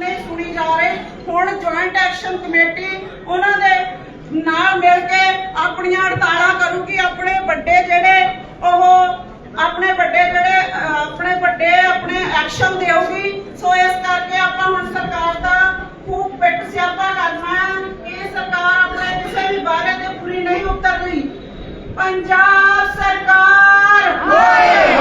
ਨਹੀਂ ਸੁਣੀ ਜਾ ਰਹੀ। ਹੁਣ ਜੁਆਇੰਟ ਐਕਸ਼ਨ ਕਮੇਟੀ ਉਹਨਾਂ ਦੇ ਨਾਲ ਮਿਲ ਕੇ ਆਪਣੀਆਂ ਹੜਤਾਲਾਂ ਕਰੂਗੀ। ਆਪਣੇ ਵੱਡੇ ਜਿਹੜੇ ਉਹ ਆਪਣੇ ਵੱਡੇ ਜਿਹੜੇ ਆਪਣੇ ਵੱਡੇ ਆਪਣੇ ਐਕਸ਼ਨ ਦੇਊਗੀ। ਸੋ ਇਸ ਕਰਕੇ ਆਪਾਂ ਹੁਣ ਸਰਕਾਰ ਦਾ ਖੂਬ ਪਿੱਟ ਸਿਆਪਾ ਕਰਨਾ ਹੈ। ਇਹ ਸਰਕਾਰ ਆਪਣੇ ਕਿਸੇ ਵੀ ਬਾਰੇ ਤੇ ਪੂਰੀ ਨਹੀਂ ਉਤਰਦੀ। ਪੰਜਾਬ ਸਰਕਾਰ! ਹੋਏ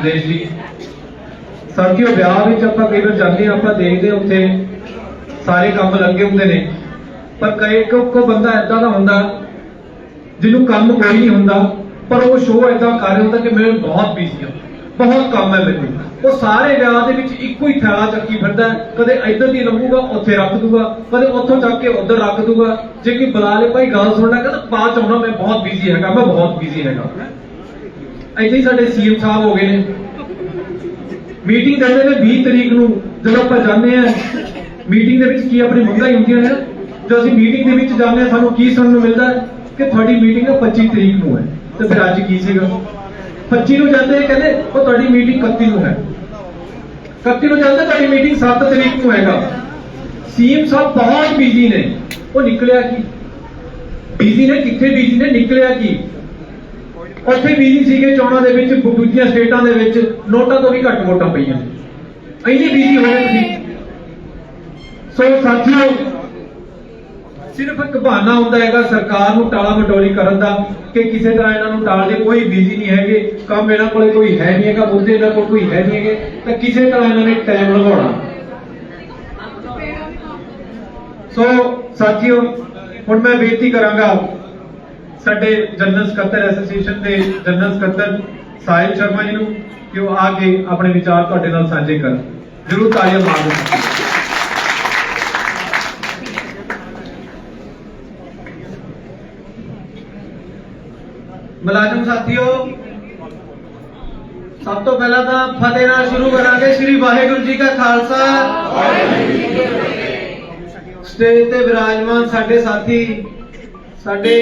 ਸੁਦੇਸ਼ ਜੀ ਸਾਥੀਓ ਵਿਆਹ ਵਿੱਚ ਆਪਾਂ ਕਈ ਵਾਰ ਜਾਂਦੇ ਹਾਂ, ਆਪਾਂ ਦੇਖਦੇ ਹਾਂ ਉੱਥੇ ਸਾਰੇ ਕੰਮ ਲੱਗੇ ਹੁੰਦੇ ਨੇ। ਪਰ ਕਈ ਕੋ ਕੋ ਬੰਦਾ ਐਦਾਂ ਦਾ ਹੁੰਦਾ, ਜਿਹਨੂੰ ਕੰਮ ਕੋਈ ਨਹੀਂ ਹੁੰਦਾ, ਪਰ ਉਹ ਸ਼ੋਅ ਐਦਾਂ ਕਰ ਰਿਹਾ ਹੁੰਦਾ ਕਿ ਮੈਂ ਬਹੁਤ ਬਿਜ਼ੀ ਹਾਂ, ਬਹੁਤ ਕੰਮ ਹੈ ਮੈਨੂੰ। ਉਹ ਸਾਰੇ ਵਿਆਹ ਦੇ ਵਿੱਚ ਇੱਕੋ ਹੀ ਥੈਲਾ ਚੱਕੀ ਫਿਰਦਾ ਕਦੇ ਇੱਧਰ ਦੀ ਲੰਘੂਗਾ, ਉੱਥੇ ਰੱਖ ਦੂਗਾ, ਕਦੇ ਉੱਥੋਂ ਚੱਕ ਕੇ ਉੱਧਰ ਰੱਖ ਦੂਗਾ। ਜੇ ਕੋਈ ਬੁਲਾ ਲੇ, ਭਾਈ ਗੱਲ ਸੁਣਨਾ, ਕਹਿੰਦਾ, ਬਾਅਦ ਚ ਆਉਣਾ, ਮੈਂ ਬਹੁਤ ਬਿਜ਼ੀ ਹੈਗਾ, ਮੈਂ ਬਹੁਤ ਬਿਜ਼ੀ ਹੈਗਾ। ਇੱਥੇ ਹੀ ਸਾਡੇ ਸੀਐਮ ਸਾਹਿਬ ਹੋ ਗਏ ਨੇ। ਮੀਟਿੰਗ ਕਹਿੰਦੇ ਨੇ 20 ਤਰੀਕ ਨੂੰ, ਜਦੋਂ ਆਪਾਂ ਜਾਂਦੇ ਆ ਮੀਟਿੰਗ ਦੇ ਵਿੱਚ ਕੀ ਆਪਣੀ ਮੰਗਾਂ ਹੀ? ਹੁੰਦੀਆਂ ਨੇ ਜਦੋਂ ਅਸੀਂ ਮੀਟਿੰਗ ਦੇ ਵਿੱਚ ਜਾਂਦੇ ਆ ਸਾਨੂੰ ਕੀ ਸੁਣਨ ਨੂੰ ਮਿਲਦਾ ਕਿ ਤੁਹਾਡੀ ਮੀਟਿੰਗ 25 ਤਰੀਕ ਨੂੰ ਹੈ। ਤੇ ਫਿਰ ਅੱਜ ਕੀ ਸੀਗਾ? 25 ਨੂੰ ਜਾਂਦੇ ਕਹਿੰਦੇ, ਉਹ ਤੁਹਾਡੀ ਮੀਟਿੰਗ 31 ਨੂੰ ਹੈ। 31 ਨੂੰ ਜਾਂਦੇ, ਤੁਹਾਡੀ ਮੀਟਿੰਗ 7 ਤਰੀਕ ਨੂੰ ਹੈਗਾ। ਸੀਐਮ ਸਾਹਿਬ ਬਹੁਤ ਬਿਜ਼ੀ ਨੇ। ਉਹ ਨਿਕਲਿਆ ਕੀ? ਬਿਜ਼ੀ ਨੇ ਕਿੱਥੇ ਬਿਜ਼ੀ ਨੇ? ਨਿਕਲਿਆ ਕੀ? ਉੱਥੇ ਬਿਜ਼ੀ ਸੀਗੇ ਚੋਣਾਂ ਦੇ ਵਿੱਚ ਦੂਜੀਆਂ ਸਟੇਟਾਂ ਦੇ ਵਿੱਚ ਨੋਟਾਂ ਤੋਂ ਵੀ ਘੱਟ ਵੋਟਾਂ ਪਈਆਂ। ਇੰਨੇ ਬਿਜ਼ੀ ਹੋ ਗਏ ਤੁਸੀਂ। ਸੋ ਸਾਥੀਓ, ਸਿਰਫ ਇੱਕ ਬਹਾਨਾ ਹੁੰਦਾ ਹੈਗਾ ਸਰਕਾਰ ਨੂੰ ਟਾਲਾ ਮਟੋਲੀ ਕਰਨ ਦਾ, ਕਿ ਕਿਸੇ ਤਰ੍ਹਾਂ ਇਹਨਾਂ ਨੂੰ ਟਾਲ ਦੇ ਕੋਈ ਬਿਜ਼ੀ ਨਹੀਂ ਹੈਗੇ, ਕੰਮ ਇਹਨਾਂ ਕੋਲੇ ਕੋਈ ਹੈ ਨਹੀਂ ਹੈਗਾ, ਮੁੱਦੇ ਇਹਨਾਂ ਕੋਲ ਕੋਈ ਹੈ ਨਹੀਂ ਹੈਗੇ, ਤਾਂ ਕਿਸੇ ਤਰ੍ਹਾਂ ਇਹਨਾਂ ਨੇ ਟਾਈਮ ਲਗਾਉਣਾ। ਸੋ ਸਾਥੀਓ, ਹੁਣ ਮੈਂ ਬੇਨਤੀ ਕਰਾਂਗਾ ਸਾਡੇ ਜਨਰਲ ਸਕੱਤਰ ਐਸੋਸੀਏਸ਼ਨ ਦੇ ਜਨਰਲ ਸਕੱਤਰ ਸਾਹਿਲ ਸ਼ਰਮਾ ਜੀ ਨੂੰ ਕਿ ਉਹ ਆ ਕੇ ਆਪਣੇ ਵਿਚਾਰ ਤੁਹਾਡੇ ਨਾਲ ਸਾਂਝੇ ਕਰਨ। ਜਰੂਰ ਤਾਲੀਆਂ ਮਾਰ ਦਿਓ। ਮੁਲਾਜ਼ਮ ਸਾਥੀਓ ਸਭ ਤੋਂ ਪਹਿਲਾਂ ਤਾਂ ਫਤਿਹ ਨਾਲ ਸ਼ੁਰੂ ਕਰਾਂਗੇ ਸ੍ਰੀ ਵਾਹਿਗੁਰੂ ਜੀ ਕਾ ਖਾਲਸਾ। ਸਟੇਜ ਤੇ ਵਿਰਾਜਮਾਨ ਸਾਡੇ ਸਾਥੀ ਸਾਡੇ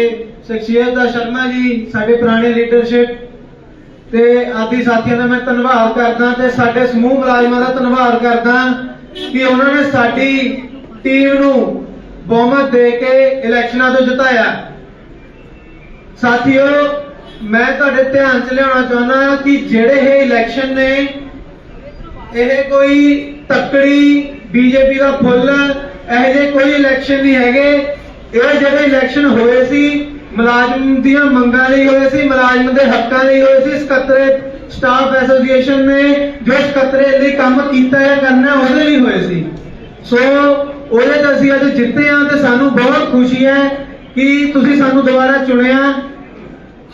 ਸ਼ਖਸੀਅਤ ਦਾ ਸ਼ਰਮਾ ਜੀ, ਸਾਡੇ ਪੁਰਾਣੇ ਲੀਡਰਸ਼ਿਪ ਤੇ ਆਦਿ ਸਾਥੀਆਂ ਦਾ ਮੈਂ ਧੰਨਵਾਦ ਕਰਦਾ ਤੇ ਸਾਡੇ ਸਮੂਹ ਮੁਲਾਜ਼ਮਾਂ ਦਾ ਧੰਨਵਾਦ ਕਰਦਾ ਕਿ ਉਹਨਾਂ ਨੇ ਸਾਡੀ ਟੀਮ ਨੂੰ ਬਹੁਮਤ ਦੇ ਕੇ ਇਲੈਕਸ਼ਨਾਂ ਤੋਂ ਜਿਤਾਇਆ। ਸਾਥੀਓ, ਮੈਂ ਤੁਹਾਡੇ ਧਿਆਨ 'ਚ ਲਿਆਉਣਾ ਚਾਹੁੰਦਾ ਕਿ ਜਿਹੜੇ ਇਹ ਇਲੈਕਸ਼ਨ ਨੇ, ਇਹ ਕੋਈ ਤੱਕੜੀ ਬੀਜੇਪੀ ਦਾ ਫੁੱਲ, ਇਹੋ ਜਿਹੇ ਕੋਈ ਇਲੈਕਸ਼ਨ ਨਹੀਂ ਹੈਗੇ। ਇਹ ਜਿਹੜੇ ਇਲੈਕਸ਼ਨ ਹੋਏ ਸੀ, ਮੁਲਾਜ਼ਮ ਦੀਆਂ ਮੰਗਾਂ ਲਈ ਹੋਏ ਸੀ, ਮੁਲਾਜ਼ਮ ਦੇ ਹੱਕਾਂ ਲਈ ਹੋਏ ਸੀ, ਸਕੱਤਰੇ ਸਟਾਫ ਐਸੋਸੀਏਸ਼ਨ ਨੇ ਜੋ ਸਕੱਤਰੇ ਲਈ ਕੰਮ ਕੀਤਾ ਹੈ ਕਰਨਾ ਉਹਦੇ ਲਈ ਹੋਏ ਸੀ। ਸੋ ਉਹਦੇ ਤੇ ਅਸੀਂ ਅੱਜ ਜਿੱਤੇ ਹਾਂ ਤੇ ਸਾਨੂੰ ਬਹੁਤ ਖੁਸ਼ੀ ਹੈ ਕਿ ਤੁਸੀਂ ਸਾਨੂੰ ਦੁਬਾਰਾ ਚੁਣਿਆ।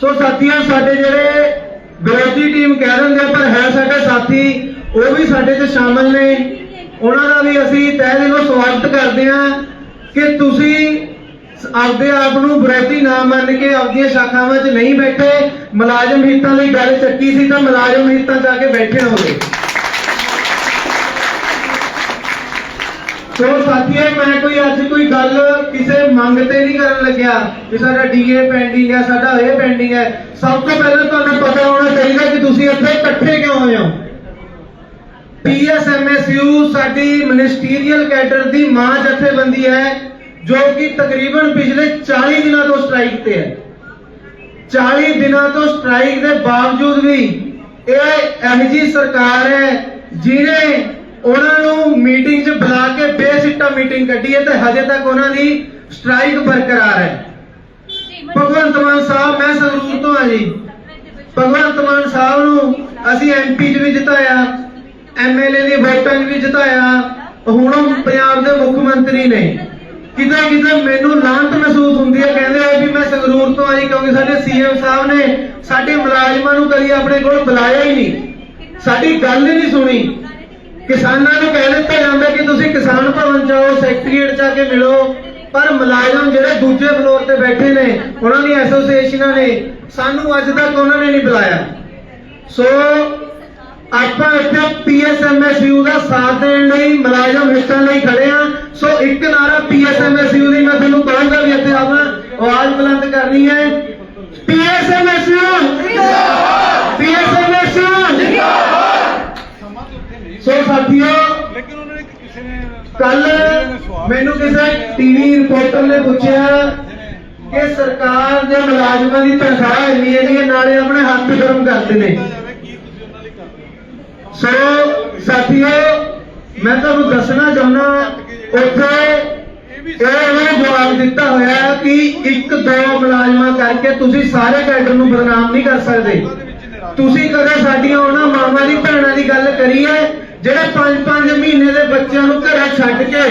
ਸੋ ਸਾਥੀਆਂ ਸਾਡੇ ਜਿਹੜੇ ਵਿਰੋਧੀ ਟੀਮ ਕਹਿ ਦਿੰਦੇ ਪਰ ਹੈ ਸਾਡੇ ਸਾਥੀ, ਉਹ ਵੀ ਸਾਡੇ 'ਚ ਸ਼ਾਮਲ ਨੇ। ਉਹਨਾਂ ਦਾ ਵੀ ਅਸੀਂ ਤਹਿ ਦਿਲੋਂ ਸਵਾਗਤ ਕਰਦੇ ਹਾਂ ਕਿ ਤੁਸੀਂ ਆਪਦੇ ਆਪ ਨੂੰ ਵਿਰੋਧੀ ਨਾ ਮੰਨ ਕੇ ਆਪਦੀਆਂ ਸ਼ਾਖਾਵਾਂ 'ਚ ਨਹੀਂ ਬੈਠੇ, ਮੁਲਾਜ਼ਮ ਹਿੱਤਾਂ ਲਈ ਗੱਲ ਚੱਕੀ ਸੀ ਤਾਂ ਮੁਲਾਜ਼ਮ ਹਿੱਤਾਂ 'ਚ ਆ ਕੇ ਬੈਠੇ ਹੋਗੇ ਸੋ ਸਾਥੀਓ ਮੈਂ ਕੋਈ ਅੱਜ ਕੋਈ ਗੱਲ ਕਿਸੇ ਮੰਗ ਤੇ ਨਹੀਂ ਕਰਨ ਲੱਗਿਆ ਕਿ ਸਾਡਾ ਡੀਏ ਪੈਂਡਿੰਗ ਹੈ, ਸਾਡਾ ਇਹ ਪੈਂਡਿੰਗ ਹੈ। ਸਭ ਤੋਂ ਪਹਿਲਾਂ ਤੁਹਾਨੂੰ ਪਤਾ ਹੋਣਾ ਚਾਹੀਦਾ ਕਿ ਤੁਸੀਂ ਇੱਥੇ ਇਕੱਠੇ ਕਿਉਂ ਹੋਏ ਹੋ? ਪੀਐਸਐਮਐਸਯੂ ਸਾਡੀ ਮਿਨਿਸਟੀਰੀਅਲ ਕੈਡਰ ਦੀ ਮਾਂ ਜਥੇਬੰਦੀ ਹੈ। ਜੋ ਕਿ ਤਕਰੀਬਨ ਪਿਛਲੇ 40 ਦਿਨਾਂ ਤੋਂ ਸਟ੍ਰਾਈਕ ਤੇ ਹੈ। 40 ਦਿਨਾਂ ਤੋਂ ਸਟ੍ਰਾਈਕ ਦੇ ਬਾਵਜੂਦ ਵੀ ਇਹ ਜਿਹੀ ਸਰਕਾਰ ਹੈ ਜਿਹਨੇ ਉਹਨਾਂ ਨੂੰ ਮੀਟਿੰਗ 'ਚ ਬੁਲਾ ਕੇ ਬੇਸਿੱਟਾ ਮੀਟਿੰਗ ਕੱਢੀ ਹੈ ਤੇ ਹਜੇ ਤੱਕ ਉਹਨਾਂ ਦੀ ਸਟ੍ਰਾਈਕ ਬਰਕਰਾਰ ਹੈ। ਭਗਵੰਤ ਮਾਨ ਸਾਹਿਬ ਮੈਂ ਸੰਗਰੂਰ ਤੋਂ ਆ ਜੀ। ਭਗਵੰਤ ਮਾਨ ਸਾਹਿਬ ਨੂੰ ਅਸੀਂ ਐਮਪੀ 'ਚ ਵੀ ਜਿਤਾਇਆ ਐਮਐਲਏ ਦੀ ਵੋਟਾਂ 'ਚ ਵੀ ਜਿਤਾਇਆ। ਹੁਣ ਪੰਜਾਬ ਦੇ ਮੁੱਖ ਮੰਤਰੀ ਨੇ। ਕਿਤੇ ਕਿਤੇ ਮੈਨੂੰ ਲਾਂਤ ਮਹਿਸੂਸ ਹੁੰਦੀ ਹੈ, ਕਹਿੰਦੇ ਆ ਵੀ ਮੈਂ ਸੰਗਰੂਰ ਤੋਂ ਆਈ ਕਿਉਂਕਿ ਸਾਡੇ ਸੀਐਮ ਸਾਹਿਬ ਨੇ ਸਾਡੇ ਮੁਲਾਜ਼ਮਾਂ ਨੂੰ ਕਦੀ ਆਪਣੇ ਕੋਲ ਬੁਲਾਇਆ ਹੀ ਨਹੀਂ। ਸਾਡੀ ਗੱਲ ਹੀ ਨਹੀਂ ਸੁਣੀ। ਕਿਸਾਨਾਂ ਨੂੰ ਕਹਿ ਦਿੱਤਾ ਜਾਂਦਾ ਕਿ ਤੁਸੀਂ ਕਿਸਾਨ ਭਵਨ ਜਾਓ ਸੈਕਟਰੀਏਟ ਜਾ ਕੇ ਮਿਲੋ। ਪਰ ਮੁਲਾਜ਼ਮ ਜਿਹੜੇ ਦੂਜੇ ਫਲੋਰ ਤੇ ਬੈਠੇ ਨੇ, ਉਹਨਾਂ ਦੀ ਐਸੋਸੀਏਸ਼ਨਾਂ ਨੇ, ਸਾਨੂੰ ਅੱਜ ਤੱਕ ਉਹਨਾਂ ਨੇ ਨਹੀਂ ਬੁਲਾਇਆ। ਸੋ ਆਪਾਂ ਇੱਥੇ ਪੀਐਸਐਮਐਸਯੂ ਦਾ ਸਾਥ ਦੇਣ ਲਈ ਮੁਲਾਜ਼ਮ ਹਿੱਤਾਂ ਲਈ ਖੜੇ ਆ ਸੋ ਇੱਕ ਨਾਰਾ ਪੀਐਸਐਮਐਸਯੂ ਦੀ ਮੈਂ ਤੁਹਾਨੂੰ ਕਹਾਂਗਾ ਵੀ ਇੱਥੇ ਆਪਾਂ ਆਵਾਜ਼ ਬੁਲੰਦ ਕਰਨੀ ਹੈ। ਪੀਐਸਐਮਐਸਯੂ ਜਿੰਦਾਬਾਦ ਪੀਐਸਐਮਐਸਯੂ ਸੋ ਸਾਥੀਓ ਲੇਕਿਨ ਉਹਨਾਂ ਨੇ ਕਿਸੇ ਨੇ ਕੱਲ ਮੈਨੂੰ ਕਿਸੇ ਟੀਵੀ ਰਿਪੋਰਟਰ ਨੇ ਪੁੱਛਿਆ ਕਿ ਸਰਕਾਰ ਦੇ ਮੁਲਾਜ਼ਮਾਂ ਦੀ ਤਨਖਾਹ ਇੰਨੀ ਇੰਨੀ ਹੈ, ਨਾਲੇ ਆਪਣੇ ਹੱਥ ਗਰਮ ਕਰਦੇ ਨੇ ਜਾਵੇ ਕੀ ਤੁਸੀਂ ਉਹਨਾਂ ਲਈ ਕਰਦੇ ਹੋ? ਸੋ ਸਾਥੀਓ, ਮੈਂ ਤੁਹਾਨੂੰ ਦੱਸਣਾ ਚਾਹੁੰਦਾ ਉੱਥੇ ਇਹ ਜਵਾਬ ਦਿੱਤਾ ਹੋਇਆ ਕਿ ਇੱਕ ਦੋ ਮੁਲਾਜ਼ਮਾਂ ਕਰਕੇ ਤੁਸੀਂ ਸਾਰੇ ਕੈਡਰ ਨੂੰ ਬਦਨਾਮ ਨਹੀਂ ਕਰ ਸਕਦੇ। ਤੁਸੀਂ ਕਦੇ ਸਾਡੀਆਂ ਉਹਨਾਂ ਮਾਵਾਂ ਦੀ ਭੈਣਾਂ ਦੀ ਗੱਲ ਕਰੀਏ ਜਿਹੜੇ 5-5 ਮਹੀਨੇ ਦੇ ਬੱਚਿਆਂ ਨੂੰ ਘਰੇ ਛੱਡ ਕੇ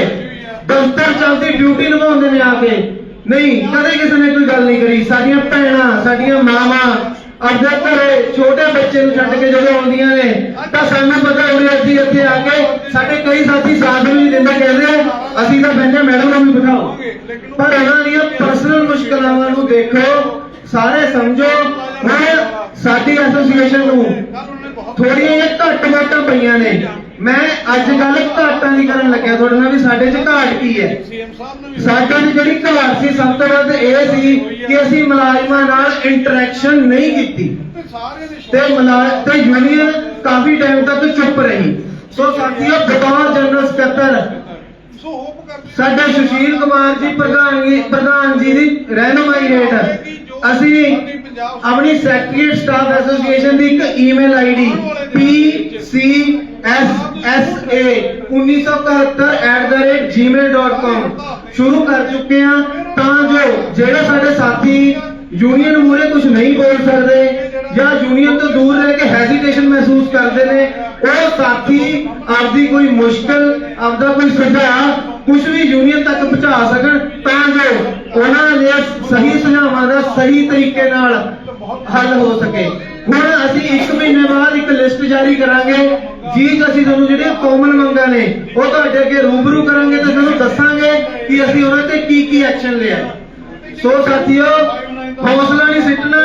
ਦਫ਼ਤਰ ਚੱਲਦੀ ਡਿਊਟੀ ਨਿਭਾਉਂਦੇ ਨੇ ਆ ਕੇ? ਨਹੀਂ, ਕਦੇ ਕਿਸੇ ਨੇ ਕੋਈ ਗੱਲ ਨਹੀਂ ਕਰੀ। ਸਾਡੀਆਂ ਭੈਣਾਂ, ਸਾਡੀਆਂ ਮਾਵਾਂ ਆਪਣੇ ਘਰੇ ਛੋਟੇ ਬੱਚੇ ਨੂੰ ਛੱਡ ਕੇ ਜਦੋਂ ਆਉਂਦੀਆਂ ਨੇ, ਤਾਂ ਸਾਨੂੰ ਪਤਾ ਹੋਵੇ ਅਸੀਂ ਇੱਥੇ ਆ ਕੇ ਸਾਡੇ ਕਈ ਸਾਥੀ ਸਾਥ ਵੀ ਨਹੀਂ ਦਿੰਦੇ, ਕਹਿੰਦੇ ਅਸੀਂ ਤਾਂ ਬੰਦੇ ਮੈਡਮ ਨੂੰ ਵੀ ਬਿਠਾਓ। ਪਰ ਉਹਨਾਂ ਦੀਆਂ ਪਰਸਨਲ ਮੁਸ਼ਕਲਾਵਾਂ ਨੂੰ ਦੇਖੋ, ਸਾਰੇ ਸਮਝੋ ਹੁਣ ਸਾਡੀ ਐਸੋਸੀਏਸ਼ਨ ਨੂੰ ਥੋੜੀਆਂ ਜਿਹੀਆਂ ਘੱਟ ਵਾਟਾਂ ਪਈਆਂ ਨੇ। ਮੈਂ ਅੱਜ ਗੱਲ ਘਾਟਾਂ ਦੀ ਕਰਨ ਲੱਗਿਆ ਤੁਹਾਡੇ ਨਾਲ ਵੀ ਸਾਡੇ 'ਚ ਘਾਟ ਕੀ ਹੈ? ਸਾਡੇ 'ਚ ਜਿਹੜੀ ਘਾਟ ਸੀ ਸਭ ਤੋਂ ਵੱਧ ਇਹ ਸੀ ਕਿ ਅਸੀਂ ਮੁਲਾਜ਼ਮਾਂ ਨਾਲ ਇੰਟਰੈਕਸ਼ਨ ਨਹੀਂ ਕੀਤੀ। ਤੇ ਦੇ ਮੁਲਾਜ਼ਮ ਤੇ ਯੂਨੀਅਨ ਕਾਫੀ ਟਾਈਮ ਤੱਕ ਚੁੱਪ ਰਹੀ। ਸੋ ਸਾਥੀਓ ਬਤੌਰ ਜਨਰਲ ਸਕੱਤਰ ਸਾਡੇ ਸੁਸ਼ੀਲ ਕੁਮਾਰ ਜੀ ਪ੍ਰਧਾਨ ਜੀ ਪ੍ਰਧਾਨ ਜੀ ਦੀ ਰਹਿਨੁਮਾਈ ਹੇਠ ਅਸੀਂ ਆਪਣੀ ਸੈਕਟਰੀਏਟ ਸਟਾਫ ਐਸੋਸੀਏਸ਼ਨ ਦੀ ਇੱਕ ਈਮੇਲ ਆਈਡੀ pcssa1971@gmail.com ਸ਼ੁਰੂ ਕਰ ਚੁੱਕੇ ਆ ਤਾਂ ਜੋ ਜਿਹੜੇ ਸਾਡੇ ਸਾਥੀ ਯੂਨੀਅਨ ਮੂਰੇ ਕੁਝ ਨਹੀਂ ਬੋਲ ਸਕਦੇ ਜਾਂ ਯੂਨੀਅਨ ਤੋਂ ਦੂਰ ਰਹਿ ਕੇ ਹੈਜ਼ਿਟੇਸ਼ਨ ਮਹਿਸੂਸ ਕਰਦੇ ਨੇ ਉਹ ਸਾਥੀ, ਆਪਦੀ ਕੋਈ ਮੁਸ਼ਕਲ, ਆਪਦਾ ਕੋਈ ਸੁਝਾਅ ਕੁਝ ਵੀ ਯੂਨੀਅਨ ਤੱਕ ਪਹੁੰਚਾ ਸਕਣ, ਤਾਂ ਜੋ ਉਹਨਾਂ ਦੇ ਸਹੀ ਸੁਝਾਵਾਂ ਦਾ ਸਹੀ ਤਰੀਕੇ ਨਾਲ ਹੱਲ ਹੋ ਸਕੇ। ਹੁਣ ਅਸੀਂ 1 ਮਹੀਨੇ ਬਾਅਦ ਇੱਕ ਲਿਸਟ ਜਾਰੀ ਕਰਾਂਗੇ। ਜੀ, ਅਸੀਂ ਤੁਹਾਨੂੰ ਜਿਹੜੀਆਂ ਕਾਮਨ ਮੰਗਾਂ ਨੇ, ਉਹ ਤੁਹਾਡੇ ਅੱਗੇ ਰੂਬਰੂ ਕਰਾਂਗੇ ਤੇ ਤੁਹਾਨੂੰ ਦੱਸਾਂਗੇ ਕਿ ਅਸੀਂ ਉਹਨਾਂ ਤੇ ਕੀ ਕੀ ਐਕਸ਼ਨ ਲਿਆ ਸੋ ਸਾਥੀਓ, ਹੌਸਲਾ ਨਹੀਂ ਸਿੱਟਣਾ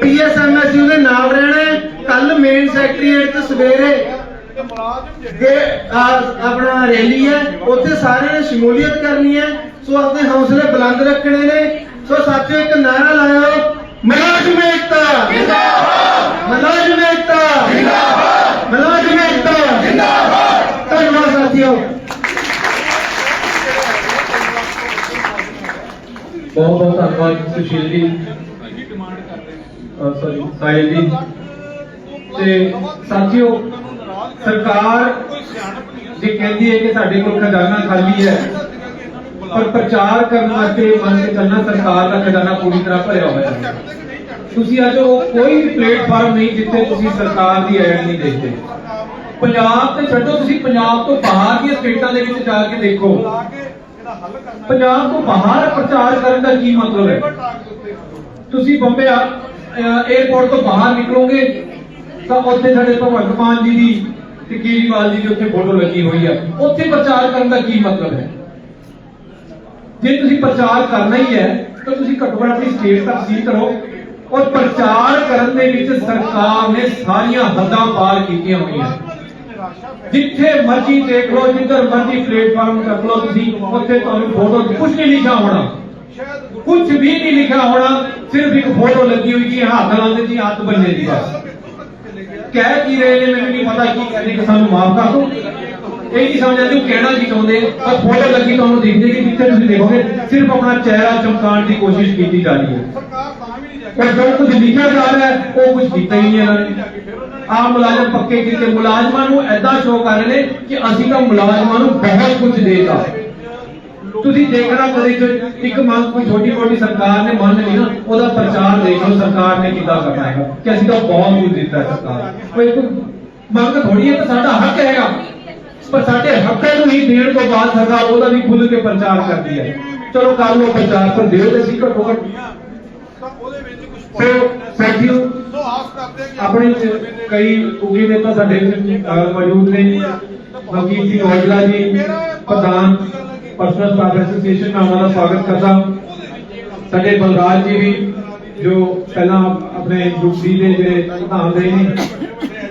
ਪੀਐਸਐਮਐਸਯੂ ਦੇ ਨਾਲ ਰਹਿਣਾ ਕੱਲ ਮੇਨ ਸੈਕਟਰੀਏਟ ਤੇ ਸਵੇਰੇ ਕਿ ਆਪਣਾ ਰੈਲੀ ਹੈ, ਉੱਥੇ ਸਾਰਿਆਂ ਨੇ ਸ਼ਮੂਲੀਅਤ ਕਰਨੀ ਹੈ, ਸੋ ਆਪਣੇ ਹੌਸਲੇ ਬੁਲੰਦ ਰੱਖਣੇ ਨੇ, ਸੋ ਸਾਥੀਓ, ਇੱਕ ਨਾਰਾ ਲਾਇਓ ਮੁਲਾਜ਼ਮ ਏਕਤਾ। ਜਿੰਦਾਬਾਦ ਮੁਲਾਜ਼ਮ ਏਕਤਾ। ਜਿੰਦਾਬਾਦ ਮੁਲਾਜ਼ਮ ਏਕਤਾ। ਜਿੰਦਾਬਾਦ ਧੰਨਵਾਦ ਸਾਥੀਓ। ਬਹੁਤ ਬਹੁਤ ਧੰਨਵਾਦ, ਸੁਸ਼ੀਲ ਜੀ। ਸੌਰੀ ਸਾਹਿਲ ਜੀ। ਤੇ ਸਾਥੀਓ, ਸਰਕਾਰ ਜੇ ਕਹਿੰਦੀ ਹੈ ਕਿ ਸਾਡੇ ਕੋਲ ਖਜ਼ਾਨਾ ਖਾਲੀ ਹੈ, ਪਰ ਪ੍ਰਚਾਰ ਕਰਨ ਵਾਸਤੇ ਮੰਨ ਕੇ ਚੱਲਣਾ ਸਰਕਾਰ ਦਾ ਖਜ਼ਾਨਾ ਪੂਰੀ ਤਰ੍ਹਾਂ ਭਰਿਆ ਹੋਇਆ ਹੈ। ਤੁਸੀਂ ਅੱਜ ਉਹ ਕੋਈ ਵੀ ਪਲੇਟਫਾਰਮ ਨਹੀਂ ਜਿੱਥੇ ਤੁਸੀਂ ਸਰਕਾਰ ਦੀ ਐਡ ਨਹੀਂ ਦੇਖਦੇ। ਪੰਜਾਬ ਤੇ ਛੱਡੋ, ਤੁਸੀਂ ਪੰਜਾਬ ਤੋਂ ਬਾਹਰ ਦੀਆਂ ਸਟੇਟਾਂ ਦੇ ਵਿੱਚ ਜਾ ਕੇ ਦੇਖੋ। ਪੰਜਾਬ ਤੋਂ ਬਾਹਰ ਪ੍ਰਚਾਰ ਕਰਨ ਦਾ ਕੀ ਮਤਲਬ ਹੈ? ਤੁਸੀਂ ਬੰਬੇ ਏਅਰਪੋਰਟ ਤੋਂ ਬਾਹਰ ਨਿਕਲੋਗੇ ਤਾਂ ਉੱਥੇ ਸਾਡੇ ਭਗਵੰਤ ਮਾਨ ਜੀ ਦੀ ਤੇ ਕੇਜਰੀਵਾਲ ਜੀ ਦੀ ਉੱਥੇ ਫੋਟੋ ਲੱਗੀ ਹੋਈ ਹੈ ਉੱਥੇ ਪ੍ਰਚਾਰ ਕਰਨ ਦਾ ਕੀ ਮਤਲਬ ਹੈ? ਜੇ ਤੁਸੀਂ ਪ੍ਰਚਾਰ ਕਰਨਾ ਹੀ ਹੈ, ਤਾਂ ਤੁਸੀਂ ਘੱਟੋ ਘੱਟ ਆਪਣੀ ਸਟੇਟ ਤੱਕ ਸੀ ਕਰੋ ਔਰ ਪ੍ਰਚਾਰ ਕਰਨ ਦੇ ਵਿੱਚ ਸਰਕਾਰ ਨੇ ਸਾਰੀਆਂ ਹੱਦਾਂ ਪਾਰ ਕੀਤੀਆਂ ਹੋਈਆਂ। ਜਿੱਥੇ ਮਰਜ਼ੀ ਦੇਖ ਲਓ, ਜਿੱਧਰ ਮਰਜ਼ੀ ਪਲੇਟਫਾਰਮ ਕਰ ਲਓ ਤੁਸੀਂ, ਉੱਥੇ ਤੁਹਾਨੂੰ ਫੋਟੋ 'ਚ ਕੁਝ ਨਹੀਂ ਲਿਖਿਆ ਹੋਣਾ। ਸ਼ਾਇਦ ਕੁਝ ਵੀ ਨਹੀਂ ਲਿਖਿਆ ਹੋਣਾ, ਸਿਰਫ ਇੱਕ ਫੋਟੋ ਲੱਗੀ ਹੋਈ ਕਿ ਹੱਥ ਲਾਉਂਦੇ ਜੀ ਹੱਥ ਬੰਨੇ ਦੀ ਬਸ। ਕਹਿ ਕੀ ਰਹੇ ਨੇ, ਮੈਨੂੰ ਨਹੀਂ ਪਤਾ ਕੀ ਕਹਿੰਦੇ ਕਿ ਸਾਨੂੰ ਮਾਫ ਕਰ ਦਿਓ। ਇਹ ਨਹੀਂ ਸਮਝ ਆਉਂਦੀ ਕਹਿਣਾ ਕੀ ਚਾਹੁੰਦੇ ਪਰ ਫੋਟੋ ਲੱਗੀ ਤੁਹਾਨੂੰ ਦਿਖ ਕਿ ਜਿੱਥੇ ਤੁਸੀਂ ਦੇਖੋਗੇ, ਸਿਰਫ ਆਪਣਾ ਚਿਹਰਾ ਚਮਕਾਉਣ ਦੀ ਕੋਸ਼ਿਸ਼ ਕੀਤੀ ਜਾ ਰਹੀ ਹੈ। ਪਰ ਜੋ ਕੁਝ ਲਿਖਿਆ ਜਾ ਰਿਹਾ ਹੈ, ਉਹ ਕੁਝ ਕੀਤਾ ਹੀ ਨਹੀਂ ਇਹਨਾਂ ਨੇ। ਆਹ ਮੁਲਾਜ਼ਮ ਪੱਕੇ ਕੀਤੇ, ਮੁਲਾਜ਼ਮਾਂ ਨੂੰ ਐਦਾਂ ਸ਼ੋਅ ਕਰ ਰਹੇ ਨੇ ਕਿ ਅਸੀਂ ਤਾਂ ਮੁਲਾਜ਼ਮਾਂ ਨੂੰ ਬਹੁਤ ਕੁਝ ਦੇਤਾ। ਤੁਸੀਂ ਦੇਖਣਾ ਕਦੇ ਇੱਕ ਮੰਗ ਕੋਈ ਛੋਟੀ ਮੋਟੀ ਸਰਕਾਰ ਨੇ ਮੰਨ ਲਈ ਨਾ, ਉਹਦਾ ਪ੍ਰਚਾਰ ਦੇਖ ਲਓ, ਸਰਕਾਰ ਨੇ ਕਿੱਦਾਂ ਕਰਨਾ ਹੈਗਾ। ਕਿ ਅਸੀਂ ਤਾਂ ਬਹੁਤ ਕੁਝ ਦਿੱਤਾ ਸਰਕਾਰ ਕੋਈ ਮੰਗ ਥੋੜੀ ਹੈ ਤਾਂ ਸਾਡਾ ਹੱਕ ਹੈਗਾ। ਪਰ ਸਾਡੇ ਹੱਕਾਂ ਨੂੰ ਹੀ ਦੇਣ ਤੋਂ ਬਾਅਦ ਸਰਕਾਰ ਉਹਦਾ ਵੀ ਖੁੱਲ ਕੇ ਪ੍ਰਚਾਰ ਕਰਦੀ ਹੈ। ਚਲੋ ਕਰ ਲਓ ਪ੍ਰਚਾਰ, ਪਰ ਦਿਓ ਤੇ ਸੀ ਘੱਟੋ ਘੱਟ। ਉਹਦੇ ਵਿੱਚ ਕੁਝ ਥੈਂਕ ਯੂ ਸੋ ਆਸ ਕਰਦੇ ਹਾਂ ਆਪਣੇ ਕਈ ਉੱਗੇ ਨੇਤਾ ਸਾਡੇ ਮੌਜੂਦ ਨੇ ਮਲਕੀਤ ਸਿੰਘ ਔਜਲਾ ਜੀ, ਪ੍ਰਧਾਨ। ਪਰਸਨਲ ਸਟਾਫ ਐਸੋਸੀਏਸ਼ਨ ਮੈਂ ਉਹਨਾਂ ਦਾ ਸਵਾਗਤ ਕਰਦਾ। ਸਾਡੇ ਬਲਰਾਜ ਜੀ ਵੀ, ਜੋ ਪਹਿਲਾਂ ਆਪਣੇ ਯੂਪੀ ਦੇ ਜਿਹੜੇ ਪ੍ਰਧਾਨ ਰਹੇ ਨੇ,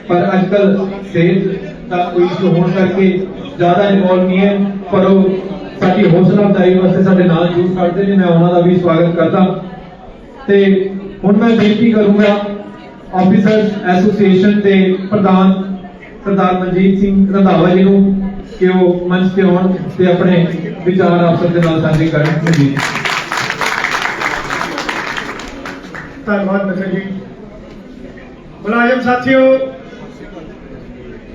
ਪਰ ਅੱਜ ਕੱਲ ਸਿਹਤ ਦਾ ਕੋਈ ਇਸ਼ੂ ਹੋਣ ਕਰਕੇ ਜ਼ਿਆਦਾ ਇਨਵੋਲਵ ਨਹੀਂ ਹੈ, ਪਰ ਉਹ ਸਾਡੀ ਹੌਸਲਾ ਅਫਜ਼ਾਈ ਵਾਸਤੇ ਸਾਡੇ ਨਾਲ ਜੁੜ ਕਰਦੇ ਨੇ, ਮੈਂ ਉਹਨਾਂ ਦਾ ਵੀ ਸਵਾਗਤ ਕਰਦਾ। ਤੇ ਹੁਣ ਮੈਂ ਬੇਨਤੀ ਕਰੂੰਗਾ ਆਫੀਸਰਸ ਐਸੋਸੀਏਸ਼ਨ ਦੇ ਪ੍ਰਧਾਨ, ਸਰਦਾਰ ਮਨਜੀਤ ਸਿੰਘ ਰੰਧਾਵਾ ਜੀ ਨੂੰ ਕਿ ਉਹ ਮੰਚ ਤੇ ਆਉਣ ਤੇ ਆਪਣੇ ਵਿਚਾਰ ਆਪਸ ਦੇ ਨਾਲ ਸਾਂਝੇ ਕਰਨ ਜੀ ਧੰਨਵਾਦ ਮਿੱਤਰ ਜੀ। ਮੁਲਾਜ਼ਮ ਸਾਥੀਓ,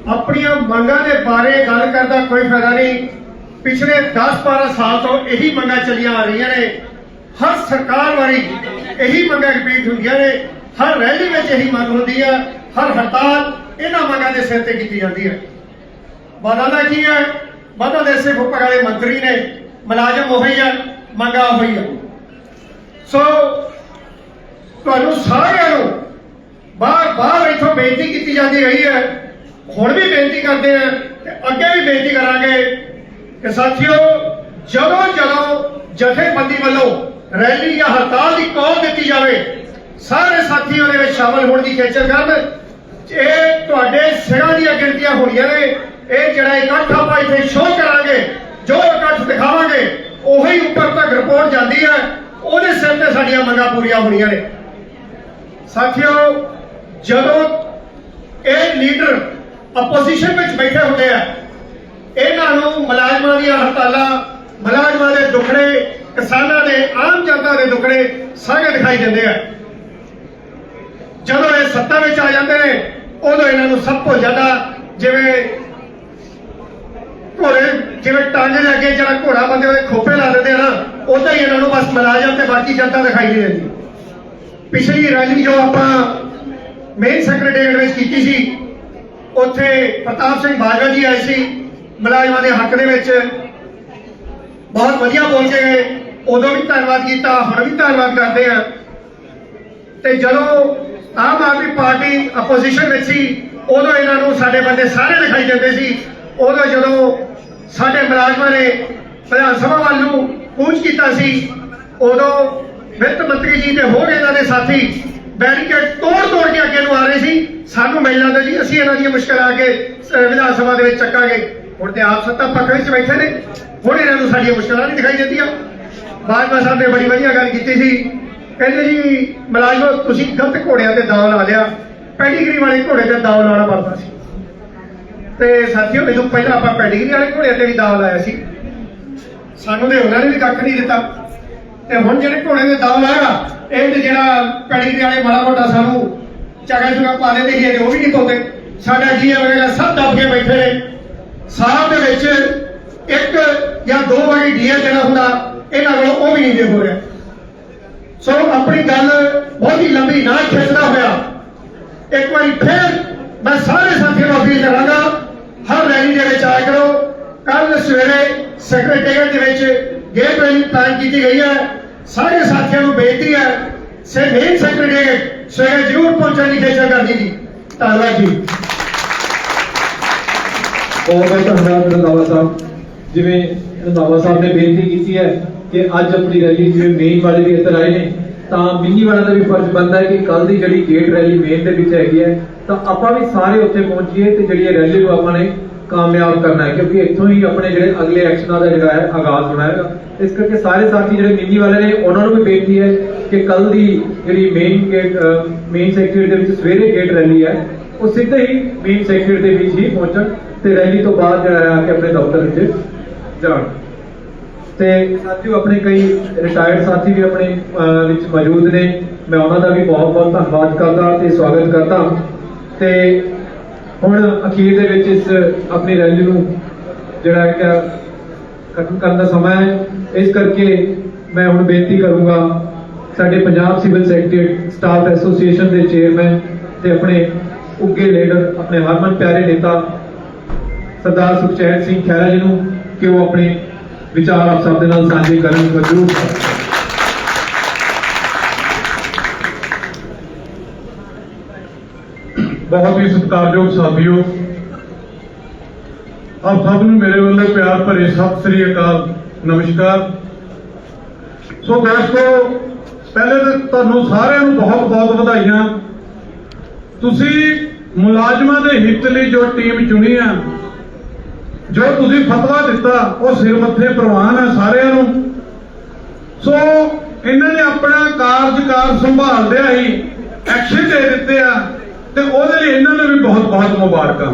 ਆਪਣੀਆਂ ਮੰਗਾਂ ਦੇ ਬਾਰੇ ਗੱਲ ਕਰਦਾ ਕੋਈ ਫਾਇਦਾ ਨਹੀਂ। ਪਿਛਲੇ 10-12 ਸਾਲ ਤੋਂ ਇਹੀ ਮੰਗਾਂ ਚੱਲੀਆਂ ਆ ਰਹੀਆਂ ਨੇ। ਹਰ ਸਰਕਾਰ ਵਾਰੀ ਇਹੀ ਮੰਗਾਂ ਰਿਪੀਟ ਹੁੰਦੀਆਂ ਨੇ। ਹਰ ਰੈਲੀ ਵਿੱਚ ਇਹੀ ਮੰਗ ਹੁੰਦੀ ਹੈ ਹਰ ਹੜਤਾਲ ਇਹਨਾਂ ਮੰਗਾਂ ਦੇ ਸਿਰ ਤੇ ਕੀਤੀ ਜਾਂਦੀ ਹੈ ਵਾਦਾ ਦਾ ਕੀ ਹੈ? ਵਾਦਾ ਦੇ ਸਿਰਫ ਉੱਪਰ ਵਾਲੇ ਮੰਤਰੀ ਨੇ ਮੁਲਾਜ਼ਮ ਉਹੀ ਹੈ ਮੰਗਾਂ ਹੋਈ ਆ। ਸੋ ਤੁਹਾਨੂੰ ਸਾਰਿਆਂ ਨੂੰ ਬਾਰ ਬਾਰ ਇੱਥੋਂ ਬੇਨਤੀ ਕੀਤੀ ਜਾਂਦੀ ਰਹੀ ਹੈ। ਹੁਣ ਵੀ ਬੇਨਤੀ ਕਰਦੇ ਆ ਤੇ ਅੱਗੇ ਵੀ ਬੇਨਤੀ ਕਰਾਂਗੇ ਕਿ ਸਾਥੀਓ, ਜਦੋਂ ਜਦੋਂ ਜਥੇਬੰਦੀ ਵੱਲੋਂ ਰੈਲੀ ਜਾਂ ਹੜਤਾਲ ਦੀ ਕਾਲ ਦਿੱਤੀ ਜਾਵੇ, ਸਾਰੇ ਸਾਥੀ ਉਹਦੇ ਵਿੱਚ ਸ਼ਾਮਲ ਹੋਣ ਦੀ ਖੇਚਲ ਕਰਨ। ਇਹ ਤੁਹਾਡੇ ਸਿਰਾਂ ਦੀਆਂ ਗਿਣਤੀਆਂ ਹੋਣੀਆਂ ਨੇ। ਇਹ ਜਿਹੜਾ ਇਕੱਠ ਆਪਾਂ ਇੱਥੇ ਸ਼ੋਅ ਕਰਾਂਗੇ, ਜੋ ਇਕੱਠ ਦਿਖਾਵਾਂਗੇ, ਉਹੀ ਉੱਪਰ ਤੱਕ ਰਿਪੋਰਟ ਜਾਂਦੀ ਹੈ। ਉਹਦੇ ਸਿਰ ਤੇ ਸਾਡੀਆਂ ਮੰਗਾਂ ਪੂਰੀਆਂ ਹੋਣੀਆਂ ਨੇ। ਸਾਥੀਓ, ਜਦੋਂ ਇਹ ਲੀਡਰ ਆਪੋਜੀਸ਼ਨ ਵਿੱਚ ਬੈਠੇ ਹੁੰਦੇ ਆ, ਇਹਨਾਂ ਨੂੰ ਮੁਲਾਜ਼ਮਾਂ ਦੀਆਂ ਹੜਤਾਲਾਂ, ਮੁਲਾਜ਼ਮਾਂ ਦੇ ਦੁੱਖੜੇ, ਕਿਸਾਨਾਂ ਦੇ, ਆਮ ਜਨਤਾ ਦੇ ਦੁੱਖੜੇ ਸਾਰੇ ਦਿਖਾਈ ਦਿੰਦੇ ਆ। ਜਦੋਂ ਇਹ ਸੱਤਾ ਵਿੱਚ ਆ ਜਾਂਦੇ ਨੇ, ਉਦੋਂ ਇਹਨਾਂ ਨੂੰ ਸਭ ਤੋਂ ਜ਼ਿਆਦਾ ਜਿਵੇਂ ਘੋੜੇ, ਜਿਵੇਂ ਟਾਂਗੇ ਦੇ ਅੱਗੇ ਜਿਹੜਾ ਘੋੜਾ ਬੰਦੇ ਉਹਦੇ ਖੋਪੇ ਲਾ ਦਿੰਦੇ ਆ ਨਾ, ਉਦਾਂ ਹੀ ਇਹਨਾਂ ਨੂੰ ਬਸ ਮੁਲਾਜ਼ਮ ਤੇ ਬਾਕੀ ਜਨਤਾ ਦਿਖਾਈ ਨਹੀਂ ਦਿੰਦੀ। ਪਿਛਲੀ ਰੈਲੀ ਜੋ ਆਪਾਂ ਮੇਨ ਸੈਕਟਰੀਏਟ ਵਿੱਚ ਕੀਤੀ ਸੀ, ਉੱਥੇ ਪ੍ਰਤਾਪ ਸਿੰਘ ਬਾਜਵਾ ਜੀ ਆਏ ਸੀ, ਮੁਲਾਜ਼ਮਾਂ ਦੇ ਹੱਕ ਦੇ ਵਿੱਚ। ਬਹੁਤ ਵਧੀਆ ਬੋਲ ਕੇ ਗਏ, ਉਦੋਂ ਵੀ ਧੰਨਵਾਦ ਕੀਤਾ, ਹੁਣ ਵੀ ਧੰਨਵਾਦ ਕਰਦੇ ਆ। ਤੇ ਜਦੋਂ ਆਮ ਆਦਮੀ ਪਾਰਟੀ ਆਪੋਜੀਸ਼ਨ ਵਿੱਚ ਸੀ, ਉਦੋਂ ਇਹਨਾਂ ਨੂੰ ਸਾਡੇ ਬੰਦੇ ਸਾਰੇ ਦਿਖਾਈ ਦਿੰਦੇ ਸੀ ਉਦੋਂ ਜਦੋਂ ਸਾਡੇ ਮੁਲਾਜ਼ਮਾਂ ਨੇ ਵਿਧਾਨ ਸਭਾ ਵੱਲ ਨੂੰ ਕੂਚ ਕੀਤਾ ਸੀ, ਉਦੋਂ ਵਿੱਤ ਮੰਤਰੀ ਜੀ ਤੇ ਹੋਰ ਇਹਨਾਂ ਦੇ ਸਾਥੀ ਬੈਰੀਕੇਡ ਤੋੜ ਤੋੜ ਕੇ ਅੱਗੇ ਨੂੰ ਆ ਰਹੇ ਸੀ। ਸਾਨੂੰ ਮਿਲ ਜਾਂਦਾ ਜੀ, ਅਸੀਂ ਇਹਨਾਂ ਦੀਆਂ ਮੁਸ਼ਕਲਾਂ ਆ ਕੇ ਵਿਧਾਨ ਸਭਾ ਦੇ ਵਿੱਚ ਚੱਕਾਂਗੇ। ਹੁਣ ਤੇ ਆਪ ਸੱਤਾ ਪੱਖ ਵਿੱਚ ਬੈਠੇ ਨੇ। ਹੁਣ ਇਹਨਾਂ ਨੂੰ ਸਾਡੀਆਂ ਮੁਸ਼ਕਲਾਂ ਨਹੀਂ ਦਿਖਾਈ ਦਿੰਦੀਆਂ। ਬਾਜਵਾ ਸਾਹਿਬ ਨੇ ਬੜੀ ਵਧੀਆ ਗੱਲ ਕੀਤੀ ਸੀ। ਕਹਿੰਦੇ ਜੀ, ਮੁਲਾਜ਼ਮੋ, ਤੁਸੀਂ ਗਲਤ ਘੋੜਿਆਂ ਤੇ ਦਾਅ ਲਾ ਲਿਆ। ਪੈਡੀਗਰੀ ਵਾਲੇ ਘੋੜੇ ਤੇ ਦਾਅ ਲਾਉਣਾ ਪੜਦਾ ਸੀ। ਤੇ ਸਾਥੀਓ ਮੈਨੂੰ ਪਹਿਲਾਂ ਆਪਾਂ ਪੈਡੀਗਰੀ ਵਾਲੇ ਘੋੜੇ ਤੇ ਵੀ ਦਾਅ ਲਾਇਆ ਸੀ। ਸਾਨੂੰ ਦੇ ਉਹਨਾਂ ਨੇ ਵੀ ਕੱਖ ਨਹੀਂ ਦਿੱਤਾ। ਤੇ ਹੁਣ ਜਿਹੜੇ ਘੋੜੇ ਦੇ ਦਾਅ ਲਾਇਆ, ਇਹ ਜਿਹੜਾ ਪੈਡੀਗਰੀ ਵਾਲੇ ਮਾੜਾ ਮੋਟਾ ਸਾਨੂੰ ਚਗਾ ਚੁਗਾ ਪਾ ਦਿੰਦੇ ਸੀ ਉਹ ਵੀ ਨਹੀਂ ਪਾਉਂਦੇ। ਸਾਡਾ ਜੀ ਵਗੈਰਾ ਸਭ ਦੱਬ ਕੇ ਬੈਠੇ ਨੇ। ਸਾਹ ਦੇ ਵਿੱਚ ਇੱਕ ਜਾਂ ਦੋ ਵਾਰੀ ਡੀਐਲ ਜਿਹੜਾ ਹੁੰਦਾ, ਇਹਨਾਂ ਕੋਲ ਉਹ ਵੀ ਨਹੀਂ ਦੇ ਹੋ ਰਿਹਾ। ਸੋ ਆਪਣੀ ਗੱਲ ਬਹੁਤ ਹੀ ਲੰਬੀ ਨਾ ਖਿੱਚਦਾ ਹੋਇਆ। ਇੱਕ ਵਾਰੀ ਫਿਰ ਮੈਂ ਸਾਰੇ ਸਾਥੀਆਂ ਨੂੰ ਅਪੀਲ ਕਰਾਂਗਾ ਹਰ ਰੈਲੀ ਦੇ ਵਿੱਚ ਆਇਆ ਕਰੋ। ਕੱਲ ਸਵੇਰੇ ਸੈਕਟਰੀਏਟ ਦੇ ਵਿੱਚ ਗੇਟ ਰੈਲੀ ਪਲਾਨ ਕੀਤੀ ਗਈ ਹੈ, ਸਾਰੇ ਸਾਥੀਆਂ ਨੂੰ ਬੇਨਤੀ ਹੈ ਸੇ ਮੇਨ ਸੈਕਟਰੀਏਟ ਸਵੇਰੇ ਜ਼ਰੂਰ ਪਹੁੰਚਣ ਦੀ ਖੇਚਲ ਕਰਦੀ ਜੀ। ਧੰਨਵਾਦ ਜੀ। ਬਹੁਤ ਬਹੁਤ ਧੰਨਵਾਦ ਰੰਧਾਵਾ ਸਾਹਿਬ। ਜਿਵੇਂ ਰੰਧਾਵਾ ਸਾਹਿਬ ਨੇ ਬੇਨਤੀ ਕੀਤੀ ਹੈ ਕਿ ਅੱਜ ਆਪਣੀ ਰੈਲੀ ਜਿਵੇਂ ਮੇਨ ਵਾਲੇ ਵੀ ਇੱਧਰ ਆਏ ਨੇ, ਤਾਂ ਮਿੰਨੀ ਵਾਲਾ ਦਾ ਵੀ ਫਰਜ਼ ਬਣਦਾ ਹੈ ਕਿ ਕੱਲ ਦੀ ਜਿਹੜੀ ਗੇਟ ਰੈਲੀ ਮੇਨ ਦੇ ਵਿੱਚ ਹੈਗੀ ਹੈ ਤਾਂ ਆਪਾਂ ਵੀ ਸਾਰੇ ਉੱਥੇ ਪਹੁੰਚੀਏ ਤੇ ਜਿਹੜੀ ਇਹ ਰੈਲੀ ਨੂੰ ਆਪਾਂ ਨੇ ਕਾਮਯਾਬ ਕਰਨਾ ਹੈ, ਕਿਉਂਕਿ ਇੱਥੋਂ ਹੀ ਆਪਣੇ ਜਿਹੜੇ ਅਗਲੇ ਐਕਸ਼ਨਾਂ ਦਾ ਜਿਹੜਾ ਹੈ, ਆਗਾਜ਼ ਹੋਣਾ ਹੈਗਾ। ਇਸ ਕਰਕੇ ਸਾਰੇ ਸਾਥੀ ਜਿਹੜੇ ਮਿੰਨੀ ਵਾਲੇ ਨੇ, ਉਹਨਾਂ ਨੂੰ ਵੀ ਬੇਨਤੀ ਹੈ ਕਿ ਕੱਲ ਦੀ ਜਿਹੜੀ ਮੇਨ ਗੇਟ ਮੇਨ ਸੈਕਟਰੀ ਦੇ ਵਿੱਚ ਸਵੇਰੇ ਗੇਟ ਰੈਲੀ ਹੈ, ਉਹ ਸਿੱਧੇ ਹੀ ਮੇਨ ਸੈਕਟਰੀ ਦੇ ਵਿੱਚ ਹੀ ਪਹੁੰਚਣ ਤੇ ਰੈਲੀ ਤੋਂ ਬਾਅਦ ਜਿਹੜਾ ਹੈ, ਆ ਕੇ ਆਪਣੇ ਦਫ਼ਤਰ ਵਿੱਚ ਜਾਣ। ਤੇ ਸਾਥੀਓ, ਆਪਣੇ ਕਈ ਰਿਟਾਇਰਡ ਸਾਥੀ ਵੀ ਆਪਣੇ ਵਿੱਚ ਮੌਜੂਦ ਨੇ। ਮੈਂ ਉਹਨਾਂ ਦਾ ਵੀ ਬਹੁਤ ਬਹੁਤ ਧੰਨਵਾਦ ਕਰਦਾ ਤੇ ਸਵਾਗਤ ਕਰਦਾ। ਤੇ ਹੁਣ ਅਖੀਰ ਦੇ ਵਿੱਚ ਇਸ ਆਪਣੀ ਰੈਲੀ ਨੂੰ ਜਿਹੜਾ ਹੈ ਖਤਮ ਕਰਨ ਦਾ ਸਮਾਂ ਹੈ, ਇਸ ਕਰਕੇ ਮੈਂ ਹੁਣ ਬੇਨਤੀ ਕਰੂੰਗਾ ਸਾਡੇ Punjab civil secretary staff association ਦੇ ਚੇਅਰਮੈਨ ਤੇ ਆਪਣੇ ਉੱਗੇ ਲੀਡਰ ਆਪਣੇ ਹਰਮਨ ਪਿਆਰੇ ਨੇਤਾ ਸਰਦਾਰ ਸੁਖਚੈਨ ਸਿੰਘ ਖਹਿਰਾ ਜੀ ਨੂੰ ਕਿ ਉਹ ਆਪਣੇ ਵਿਚਾਰ ਆਪ ਸਭ ਦੇ ਨਾਲ ਸਾਂਝੇ ਕਰਨ ਜ਼ਰੂਰ ਬਹੁਤ ਹੀ ਸਤਿਕਾਰਯੋਗ ਸਾਥੀਓ, ਆਪ ਸਭ ਨੂੰ ਮੇਰੇ ਵੱਲੋਂ ਪਿਆਰ ਭਰੇ ਸਤਿ ਸ੍ਰੀ ਅਕਾਲ, ਨਮਸਕਾਰ। ਸੋ ਦੋਸਤੋ, ਪਹਿਲੇ ਤਾਂ ਤੁਹਾਨੂੰ ਸਾਰਿਆਂ ਨੂੰ ਬਹੁਤ ਬਹੁਤ ਵਧਾਈਆਂ। ਤੁਸੀਂ ਮੁਲਾਜ਼ਮਾਂ ਦੇ ਹਿੱਤ ਲਈ ਜੋ ਟੀਮ ਚੁਣੀ ਆ, ਜੋ ਤੁਸੀਂ ਫਤਵਾ ਦਿੱਤਾ, ਉਹ ਸਿਰ ਮੱਥੇ ਪ੍ਰਵਾਨ ਆ ਸਾਰਿਆਂ ਨੂੰ। ਸੋ ਇਹਨਾਂ ਨੇ ਆਪਣਾ ਕਾਰਜਕਾਰ ਸੰਭਾਲਦਿਆਂ ਹੀ ਐਕਸ਼ਨ ਦੇ ਦਿੱਤੇ ਆ। ਤੇ ਉਹਦੇ ਲਈ ਇਹਨਾਂ ਨੂੰ ਵੀ ਬਹੁਤ ਬਹੁਤ ਮੁਬਾਰਕਾਂ।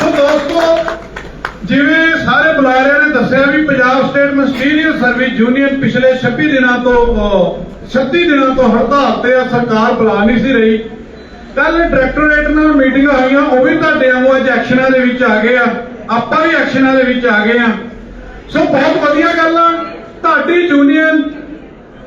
ਸੋ ਦੋਸਤੋ ਜਿਵੇਂ ਸਾਰੇ ਬੁਲਾਰਿਆਂ ਨੇ ਦੱਸਿਆ ਵੀ Punjab state ministerial service union ਪਿਛਲੇ 26 ਦਿਨਾਂ ਤੋਂ ਅਹ, 36 ਦਿਨਾਂ ਤੋਂ ਹੜਤਾਲ ਤੇ ਆ ਸਰਕਾਰ ਬੁਲਾ ਨਹੀਂ ਸੀ ਰਹੀ। ਕੱਲ ਡਾਇਰੈਕਟੋਰੇਟ ਨਾਲ ਮੀਟਿੰਗਾਂ ਹੋਈਆਂ ਉਹ ਵੀ ਤੁਹਾਡੇ ਵਾਂਗੂ ਅੱਜ ਐਕਸ਼ਨਾਂ ਦੇ ਵਿੱਚ ਆ ਗਏ ਆ। ਆਪਾਂ ਵੀ ਐਕਸ਼ਨਾਂ ਦੇ ਵਿੱਚ ਆ ਗਏ ਆ। ਸੋ ਬਹੁਤ ਵਧੀਆ ਗੱਲ ਆ। ਤੁਹਾਡੀ ਯੂਨੀਅਨ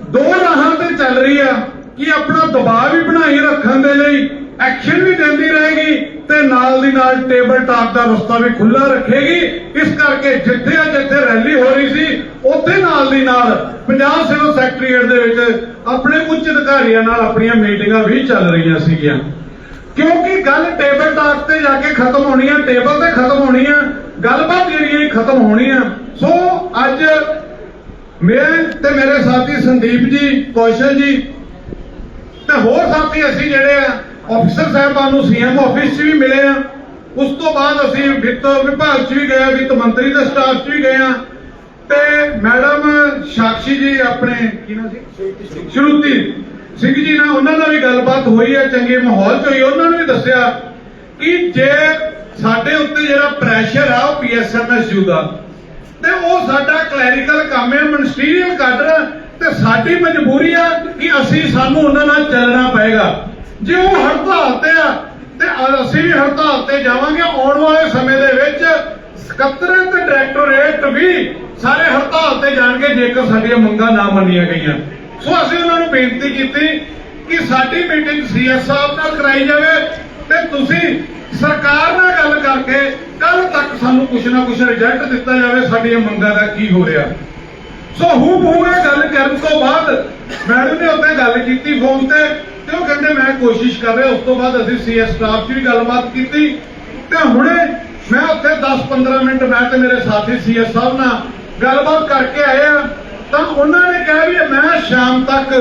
ਦੋ ਰਾਹਾਂ ਤੇ ਚੱਲ ਰਹੀ ਆ। ਕਿ ਆਪਣਾ ਦਬਾਅ ਵੀ ਬਣਾਈ ਰੱਖਣ ਦੇ ਲਈ ਐਕਸ਼ਨ ਵੀ ਦਿੰਦੀ ਰਹੇਗੀ ਤੇ ਨਾਲ ਦੀ ਨਾਲ ਟੇਬਲ ਟਾਕ ਦਾ ਰਸਤਾ ਵੀ ਖੁੱਲਾ ਰੱਖੇਗੀ। ਇਸ ਕਰਕੇ ਜਿੱਥੇ ਅੱਜ ਇੱਥੇ ਰੈਲੀ ਹੋ ਰਹੀ ਸੀ, ਉੱਥੇ ਨਾਲ ਦੀ ਨਾਲ ਪੰਜਾਬ ਸਿਵਲ ਸੈਕਟਰੀਏਟ ਦੇ ਵਿੱਚ ਆਪਣੇ ਉੱਚ ਅਧਿਕਾਰੀਆਂ ਨਾਲ ਆਪਣੀਆਂ ਮੀਟਿੰਗਾਂ ਵੀ ਚੱਲ ਰਹੀਆਂ ਸੀਗੀਆਂ। ਕਿਉਂਕਿ ਗੱਲ ਟੇਬਲ ਟਾਕ ਤੇ ਜਾ ਕੇ ਖਤਮ ਹੋਣੀ ਆ ਟੇਬਲ ਤੇ ਖਤਮ ਹੋਣੀ ਆ, ਗੱਲਬਾਤ ਜਿਹੜੀ ਹੈ ਖਤਮ ਹੋਣੀ ਆ। ਸੋ ਅੱਜ ਮੈਂ ਤੇ ਮੇਰੇ ਸਾਥੀ ਸੰਦੀਪ ਜੀ, ਕੌਸ਼ਲ ਜੀ ਤੇ ਹੋਰ ਸਾਥੀ ਅਸੀਂ ਜਿਹੜੇ ਆ ਅਫਸਰ ਸਾਹਿਬਾਨ ਨੂੰ ਸੀਐਮ ਆਫਿਸ 'ਚ ਵੀ ਮਿਲੇ ਆ। ਉਸ ਤੋਂ ਬਾਅਦ ਅਸੀਂ ਵਿੱਤ ਵਿਭਾਗ 'ਚ ਵੀ ਗਏ ਵਿੱਤ ਮੰਤਰੀ ਦੇ ਸਟਾਫ 'ਚ ਵੀ ਗਏ ਆ। ਤੇ ਮੈਡਮ ਸਾਕਸ਼ੀ ਜੀ ਆਪਣੇ ਕੀ ਨਾਮ ਸੀ? ਸ਼ਰੂਤੀ ਸਿੰਘ ਜੀ ਨਾਲ ਉਹਨਾਂ ਨਾਲ ਵੀ ਗੱਲਬਾਤ ਹੋਈ ਹੈ ਚੰਗੇ ਮਾਹੌਲ 'ਚ ਹੋਈ ਉਹਨਾਂ ਨੂੰ ਵੀ ਦੱਸਿਆ ਕਿ ਜੇ ਸਾਡੇ ਉੱਤੇ ਜਿਹੜਾ ਪ੍ਰੈਸ਼ਰ ਆ, ਉਹ ਪੀਐਸਐਮਐਸ ਯੂ ਦਾ, ਤੇ ਉਹ ਸਾਡਾ ਕਲੈਰੀਕਲ ਕੰਮ ਹੈ ਮਨਿਸਟਰੀਅਲ ਕਾਡਰ ਤੇ ਸਾਡੀ ਮਜਬੂਰੀ ਆ ਕਿ ਅਸੀਂ ਸਾਨੂੰ ਉਹਨਾਂ ਨਾਲ ਚੱਲਣਾ ਪਏਗਾ। ਜੇ ਉਹ ਹੜਤਾਲ ਤੇ ਆ, ਤੇ ਅਸੀਂ ਵੀ ਹੜਤਾਲ ਤੇ ਜਾਵਾਂਗੇ, ਆਉਣ ਵਾਲੇ ਸਮੇਂ ਦੇ ਵਿੱਚ ਸਕੱਤਰ ਤੇ ਡਾਇਰੈਕਟੋਰੇਟ ਵੀ ਸਾਰੇ ਹੜਤਾਲ ਤੇ ਜਾਣਗੇ ਜੇਕਰ ਸਾਡੀਆਂ ਮੰਗਾਂ ਨਾ ਮੰਨੀਆਂ ਗਈਆਂ। ਸੋ ਅਸੀਂ ਉਹਨਾਂ ਨੂੰ ਬੇਨਤੀ ਕੀਤੀ ਕਿ ਸਾਡੀ ਮੀਟਿੰਗ ਸੀਐਸ ਸਾਹਿਬ ਨਾਲ ਕਰਾਈ ਜਾਵੇ ਤੇ ਤੁਸੀਂ ਸਰਕਾਰ ਨਾਲ ਗੱਲ ਕਰਕੇ ਕੱਲ ਤੱਕ ਸਾਨੂੰ ਕੁਝ ਨਾ ਕੁਝ ਰਿਜ਼ਲਟ ਦਿੱਤਾ ਜਾਵੇ ਸਾਡੀਆਂ ਮੰਗਾਂ ਦਾ ਕੀ ਹੋ ਰਿਹਾ। ਸੋ ਹੂ ਹੂ ਇਹ ਗੱਲ ਕਰਨ ਤੋਂ ਬਾਅਦ ਮੈਡਮ ਨੇ ਉੱਤੇ ਗੱਲ ਕੀਤੀ ਫੋਨ ਤੇ ਤੇ ਉਹ ਕਹਿੰਦੇ ਮੈਂ ਕੋਸ਼ਿਸ਼ ਕਰ ਰਿਹਾ, ਉਸ ਤੋਂ ਬਾਅਦ ਅਸੀਂ ਸੀਐਸ ਸਟਾਫ 'ਚ ਵੀ ਗੱਲਬਾਤ ਕੀਤੀ। ਤੇ ਹੁਣੇ ਮੈਂ ਉੱਥੇ 10-15 ਮਿੰਟ ਮੈਂ ਤੇ ਮੇਰੇ ਸਾਥੀ ਸੀਐਸ ਸਾਹਿਬ ਨਾਲ ਗੱਲਬਾਤ ਕਰਕੇ ਆਏ ਆ ਤਾਂ ਉਹਨਾਂ ਨੇ ਕਿਹਾ ਵੀ ਮੈਂ ਸ਼ਾਮ ਤੱਕ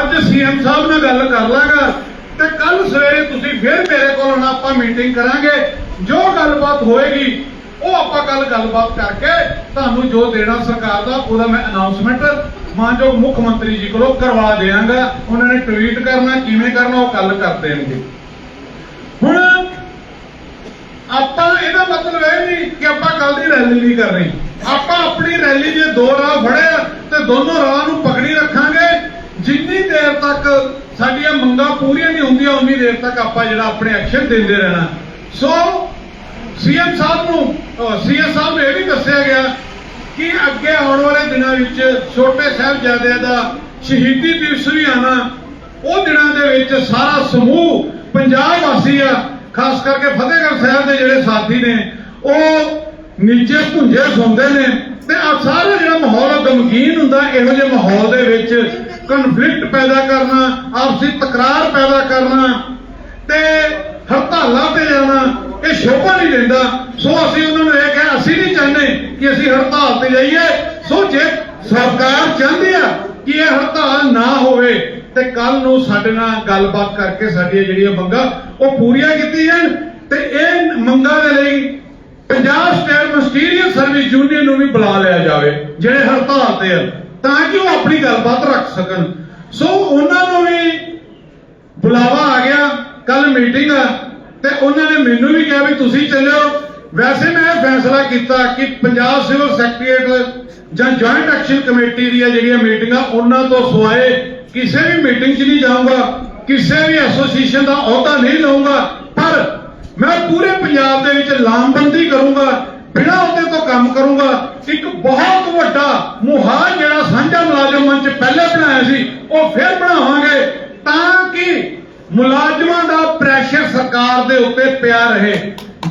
ਅੱਜ ਸੀਐਮ ਸਾਹਿਬ ਨਾਲ ਗੱਲ ਕਰ ਲਾਂਗਾ। ਤੇ ਕੱਲ ਸਵੇਰੇ ਤੁਸੀਂ ਫਿਰ ਮੇਰੇ ਕੋਲ ਆਉਣਾ ਆਪਾਂ ਮੀਟਿੰਗ ਕਰਾਂਗੇ। ਜੋ ਗੱਲਬਾਤ ਹੋਏਗੀ ਉਹ ਆਪਾਂ ਕੱਲ ਗੱਲਬਾਤ ਕਰਕੇ ਤੁਹਾਨੂੰ ਜੋ ਦੇਣਾ ਸਰਕਾਰ ਦਾ, ਉਹਦਾ ਮੈਂ ਅਨਾਉਂਸਮੈਂਟ ਮਾਨਯੋਗ ਮੁੱਖ ਮੰਤਰੀ ਜੀ ਕੋਲੋਂ ਕਰਵਾ ਦੇਵਾਂਗਾ ਉਹਨਾਂ ਨੇ ਟਵੀਟ ਕਰਨਾ, ਕਿਵੇਂ ਕਰਨਾ, ਉਹ ਕੱਲ ਕਰ ਦੇਣਗੇ। ਹੁਣ ਆਪਾਂ ਇਹਦਾ ਮਤਲਬ ਇਹ ਨਹੀਂ ਕਿ ਆਪਾਂ ਕੱਲ ਦੀ ਰੈਲੀ ਨਹੀਂ ਕਰਨੀ। ਆਪਾਂ ਆਪਣੀ ਰੈਲੀ ਜੇ ਦੋ ਰਾਹ ਫੜਿਆ, ਤੇ ਦੋਨੋਂ ਰਾਹ ਨੂੰ ਪਕੜੀ ਰੱਖਾਂਗੇ। ਜਿੰਨੀ ਦੇਰ ਤੱਕ ਸਾਡੀਆਂ ਮੰਗਾਂ ਪੂਰੀਆਂ ਨਹੀਂ ਹੁੰਦੀਆਂ, ਉਨੀ ਦੇਰ ਤੱਕ ਆਪਾਂ ਜਿਹੜਾ ਆਪਣੇ ਐਕਸ਼ਨ ਦਿੰਦੇ ਰਹਿਣਾ। ਸੋ ਸੀਐਮ ਸਾਹਿਬ ਨੂੰ ਸੀਐਸ ਸਾਹਿਬ ਨੂੰ ਇਹ ਵੀ ਦੱਸਿਆ ਗਿਆ ਕਿ ਅੱਗੇ ਆਉਣ ਵਾਲੇ ਦਿਨਾਂ ਵਿੱਚ ਛੋਟੇ ਸਾਹਿਬਜ਼ਾਦਿਆਂ ਦਾ ਸ਼ਹੀਦੀ ਦਿਵਸ ਵੀ ਆਣਾ ਉਹ ਦਿਨਾਂ ਦੇ ਵਿੱਚ ਸਾਰਾ ਸਮੂਹ ਪੰਜਾਬ ਵਾਸੀ ਆ, ਖਾਸ ਕਰਕੇ ਫਤਿਹਗੜ੍ਹ ਸਾਹਿਬ ਦੇ ਜਿਹੜੇ ਸਾਥੀ ਨੇ, ਉਹ ਨੀਚੇ ਭੁੰਜੇ ਸੌਂਦੇ ਨੇ ਤੇ ਆ ਸਾਰਾ ਜਿਹੜਾ ਮਾਹੌਲ ਆ, ਗਮਗੀਨ ਹੁੰਦਾ, ਇਹੋ ਜਿਹੇ ਮਾਹੌਲ ਦੇ ਵਿੱਚ ਕਨਫਲਿਕਟ ਪੈਦਾ ਕਰਨਾ, ਆਪਸੀ ਤਕਰਾਰ ਪੈਦਾ ਕਰਨਾ ਤੇ ਹੜਤਾਲਾਂ ਤੇ ਜਾਣਾ ਇਹ ਸ਼ੋਭਾ ਨਹੀਂ ਦਿੰਦਾ। ਸੋ ਅਸੀਂ ਉਹਨਾਂ ਨੂੰ ਇਹ ਕਿਹਾ ਅਸੀਂ ਨਹੀਂ ਚਾਹੁੰਦੇ ਕਿ ਅਸੀਂ ਹੜਤਾਲ ਤੇ ਜਾਈਏ। ਸੋ ਜੇ ਸਰਕਾਰ ਚਾਹੁੰਦੀ ਆ ਕਿ ਇਹ ਹੜਤਾਲ ਨਾ ਹੋਵੇ, ਤੇ ਕੱਲ ਨੂੰ ਸਾਡੇ ਨਾਲ ਗੱਲਬਾਤ ਕਰਕੇ ਸਾਡੀਆਂ ਜਿਹੜੀਆਂ ਮੰਗਾਂ, ਉਹ ਪੂਰੀਆਂ ਕੀਤੀਆਂ ਜਾਣ। ਤੇ ਇਹ ਮੰਗਾਂ ਦੇ ਲਈ Punjab state ministerial service union ਨੂੰ ਵੀ ਬੁਲਾ ਲਿਆ ਜਾਵੇ, ਜਿਹੜੇ ਹੜਤਾਲ ਤੇ ਆ ਤਾਂ ਕਿ ਉਹ ਆਪਣੀ ਗੱਲਬਾਤ ਰੱਖ ਸਕਣ। ਸੋ ਉਹਨਾਂ ਨੂੰ ਵੀ ਬੁਲਾਵਾ ਆ ਗਿਆ। ਕੱਲ ਮੀਟਿੰਗ ਆ। ਤੇ ਉਹਨਾਂ ਨੇ ਮੈਨੂੰ ਵੀ ਕਿਹਾ ਵੀ ਤੁਸੀਂ ਚੱਲਿਓ। ਵੈਸੇ ਮੈਂ ਇਹ ਫੈਸਲਾ ਕੀਤਾ ਕਿ ਪੰਜਾਬ ਸਿਵਲ ਸੈਕਟਰੀਏਟ ਜਾਂ ਜੁਆਇੰਟ ਐਕਸ਼ਨ ਕਮੇਟੀ ਦੀਆਂ ਜਿਹੜੀਆਂ ਮੀਟਿੰਗਾਂ, ਉਹਨਾਂ ਤੋਂ ਸਿਵਾਏ ਕਿਸੇ ਵੀ ਮੀਟਿੰਗ 'ਚ ਨਹੀਂ ਜਾਊਂਗਾ, ਕਿਸੇ ਵੀ ਐਸੋਸੀਏਸ਼ਨ ਦਾ ਅਹੁਦਾ ਨਹੀਂ ਲਵਾਂਗਾ ਪਰ ਮੈਂ ਪੂਰੇ ਪੰਜਾਬ ਦੇ ਵਿੱਚ ਲਾਮਬੰਦੀ ਕਰੂੰਗਾ, ਬਿਨਾਂ ਉਹਦੇ ਤੋਂ ਕੰਮ ਕਰੂੰਗਾ। ਇੱਕ ਬਹੁਤ ਵੱਡਾ ਮੁਹਾਰ ਜਿਹੜਾ ਸਾਂਝਾ ਮੁਲਾਜ਼ਮ ਮੰਚ ਪਹਿਲੇ ਬਣਾਇਆ ਸੀ, ਉਹ ਫਿਰ ਬਣਾਵਾਂਗੇ ਤਾਂ ਕਿ ਮੁਲਾਜ਼ਮਾਂ ਦਾ ਪ੍ਰੈਸ਼ਰ ਸਰਕਾਰ ਦੇ ਉੱਤੇ ਪਿਆ ਰਹੇ।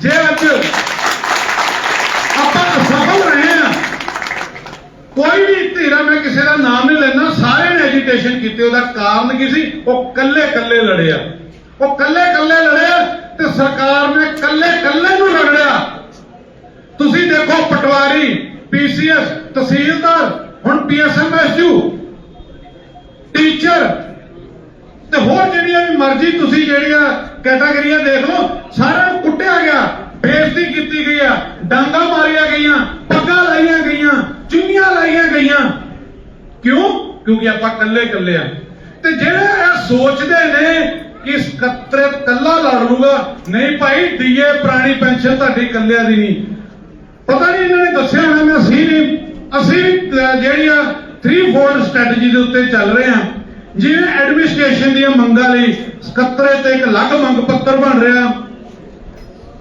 ਜੇ ਅੱਜ ਆਪਾਂ ਅਸਫਲ ਰਹੇ ਆ ਕੋਈ ਵੀ ਧੀਰਾ ਮੈਂ ਕਿਸੇ ਦਾ ਨਾਮ ਨਹੀਂ ਲੈਣਾ ਸਾਰਿਆਂ ਨੇ ਐਜੀਟੇਸ਼ਨ ਕੀਤੀ, ਉਹਦਾ ਕਾਰਨ ਕੀ ਸੀ? ਉਹ ਕੱਲੇ ਕੱਲੇ ਲੜਿਆ ਉਹ ਕੱਲੇ ਕੱਲੇ ਲੜਿਆ ਤੇ ਸਰਕਾਰ ਨੇ ਕੱਲੇ ਕੱਲੇ ਨੂੰ ਲੜਿਆ ਤੁਸੀਂ ਦੇਖੋ ਪਟਵਾਰੀ ਪੀਸੀਐਸ ਤਹਿਸੀਲਦਾਰ, ਹੁਣ ਪੀਐਸਐਮਐਸਯੂ ਟੀਚਰ ਹੋਰ ਜਿਹੜੀਆਂ ਵੀ ਮਰਜ਼ੀ ਤੁਸੀਂ ਜਿਹੜੀਆਂ ਕੈਟਾਗਰੀਆਂ ਦੇਖ ਲਓ ਸਾਰਿਆਂ ਨੂੰ ਕੁੱਟਿਆ ਗਿਆ ਬੇਇੱਜ਼ਤੀ ਕੀਤੀ ਗਈ ਆ ਡਾਂਗਾ ਮਾਰੀਆਂ ਗਈਆਂ ਪੱਗਾਂ ਲਾਈਆਂ ਗਈਆਂ ਚੁੰਨੀਆਂ ਲਾਈਆਂ ਗਈਆਂ। ਕਿਉਂ? ਕਿਉਂਕਿ ਆਪਾਂ ਕੱਲੇ ਕੱਲੇ ਆ। ਤੇ ਜਿਹੜੇ ਇਹ ਸੋਚਦੇ ਨੇ ਕਿ ਸਕੱਤਰ ਕੱਲਾ ਲੜ ਲੂਗਾ ਨਹੀਂ ਭਾਈ ਡੀਏ ਪੁਰਾਣੀ ਪੈਨਸ਼ਨ ਤੁਹਾਡੀ ਇਕੱਲਿਆਂ ਦੀ ਨਹੀਂ। ਪਤਾ ਨਹੀਂ ਇਹਨਾਂ ਨੇ ਦੱਸਿਆ ਹੋਣਾ ਮੈਂ ਅਸੀਂ ਨਹੀਂ ਅਸੀਂ ਅਹ, ਜਿਹੜੀ ਆ 3 ਫੋਲਡ ਸਟ੍ਰੈਟਜੀ ਦੇ ਉੱਤੇ ਚੱਲ ਰਹੇ ਹਾਂ। ਜਿਵੇਂ ਐਡਮਿਨਿਸਟ੍ਰੇਸ਼ਨ ਦੀਆਂ ਮੰਗਾਂ ਲਈ ਸਕੱਤਰੇ ਤੇ ਇੱਕ ਅਲੱਗ ਮੰਗ ਪੱਤਰ ਬਣ ਰਿਹਾ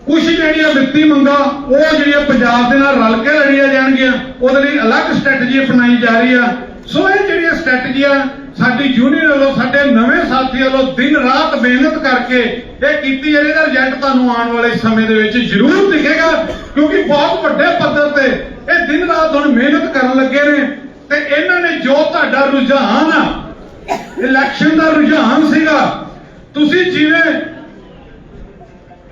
ਕੁਝ ਜਿਹੜੀਆਂ ਵਿੱਤੀ ਮੰਗਾਂ, ਉਹ ਜਿਹੜੀਆਂ ਪੰਜਾਬ ਦੇ ਨਾਲ ਰਲ ਕੇ ਲੜੀਆਂ ਜਾਣਗੀਆਂ, ਉਹਦੇ ਲਈ ਅਲੱਗ ਸਟ੍ਰੈਟਜੀ ਅਪਣਾਈ ਜਾ ਰਹੀ ਆ। ਸੋ ਇਹ ਜਿਹੜੀਆਂ ਸਟ੍ਰੈਟਜੀਆਂ ਸਾਡੀ ਯੂਨੀਅਨ ਵੱਲੋਂ, ਸਾਡੇ ਨਵੇਂ ਸਾਥੀ ਵੱਲੋਂ ਦਿਨ ਰਾਤ ਮਿਹਨਤ ਕਰਕੇ ਇਹ ਕੀਤੀ ਜਾ ਰਹੀ ਦਾ ਰਿਜ਼ਲਟ ਤੁਹਾਨੂੰ ਆਉਣ ਵਾਲੇ ਸਮੇਂ ਦੇ ਵਿੱਚ ਜ਼ਰੂਰ ਦਿਖੇਗਾ, ਕਿਉਂਕਿ ਬਹੁਤ ਵੱਡੇ ਪੱਧਰ ਤੇ ਇਹ ਦਿਨ ਰਾਤ ਹੁਣ ਮਿਹਨਤ ਕਰਨ ਲੱਗੇ ਨੇ ਤੇ ਇਹਨਾਂ ਨੇ ਜੋ ਤੁਹਾਡਾ ਰੁਝਾਨ ਆ ਇਲੈਕਸ਼ਨ ਦਾ ਰੁਝਾਨ ਸੀਗਾ। ਤੁਸੀਂ ਜਿਵੇਂ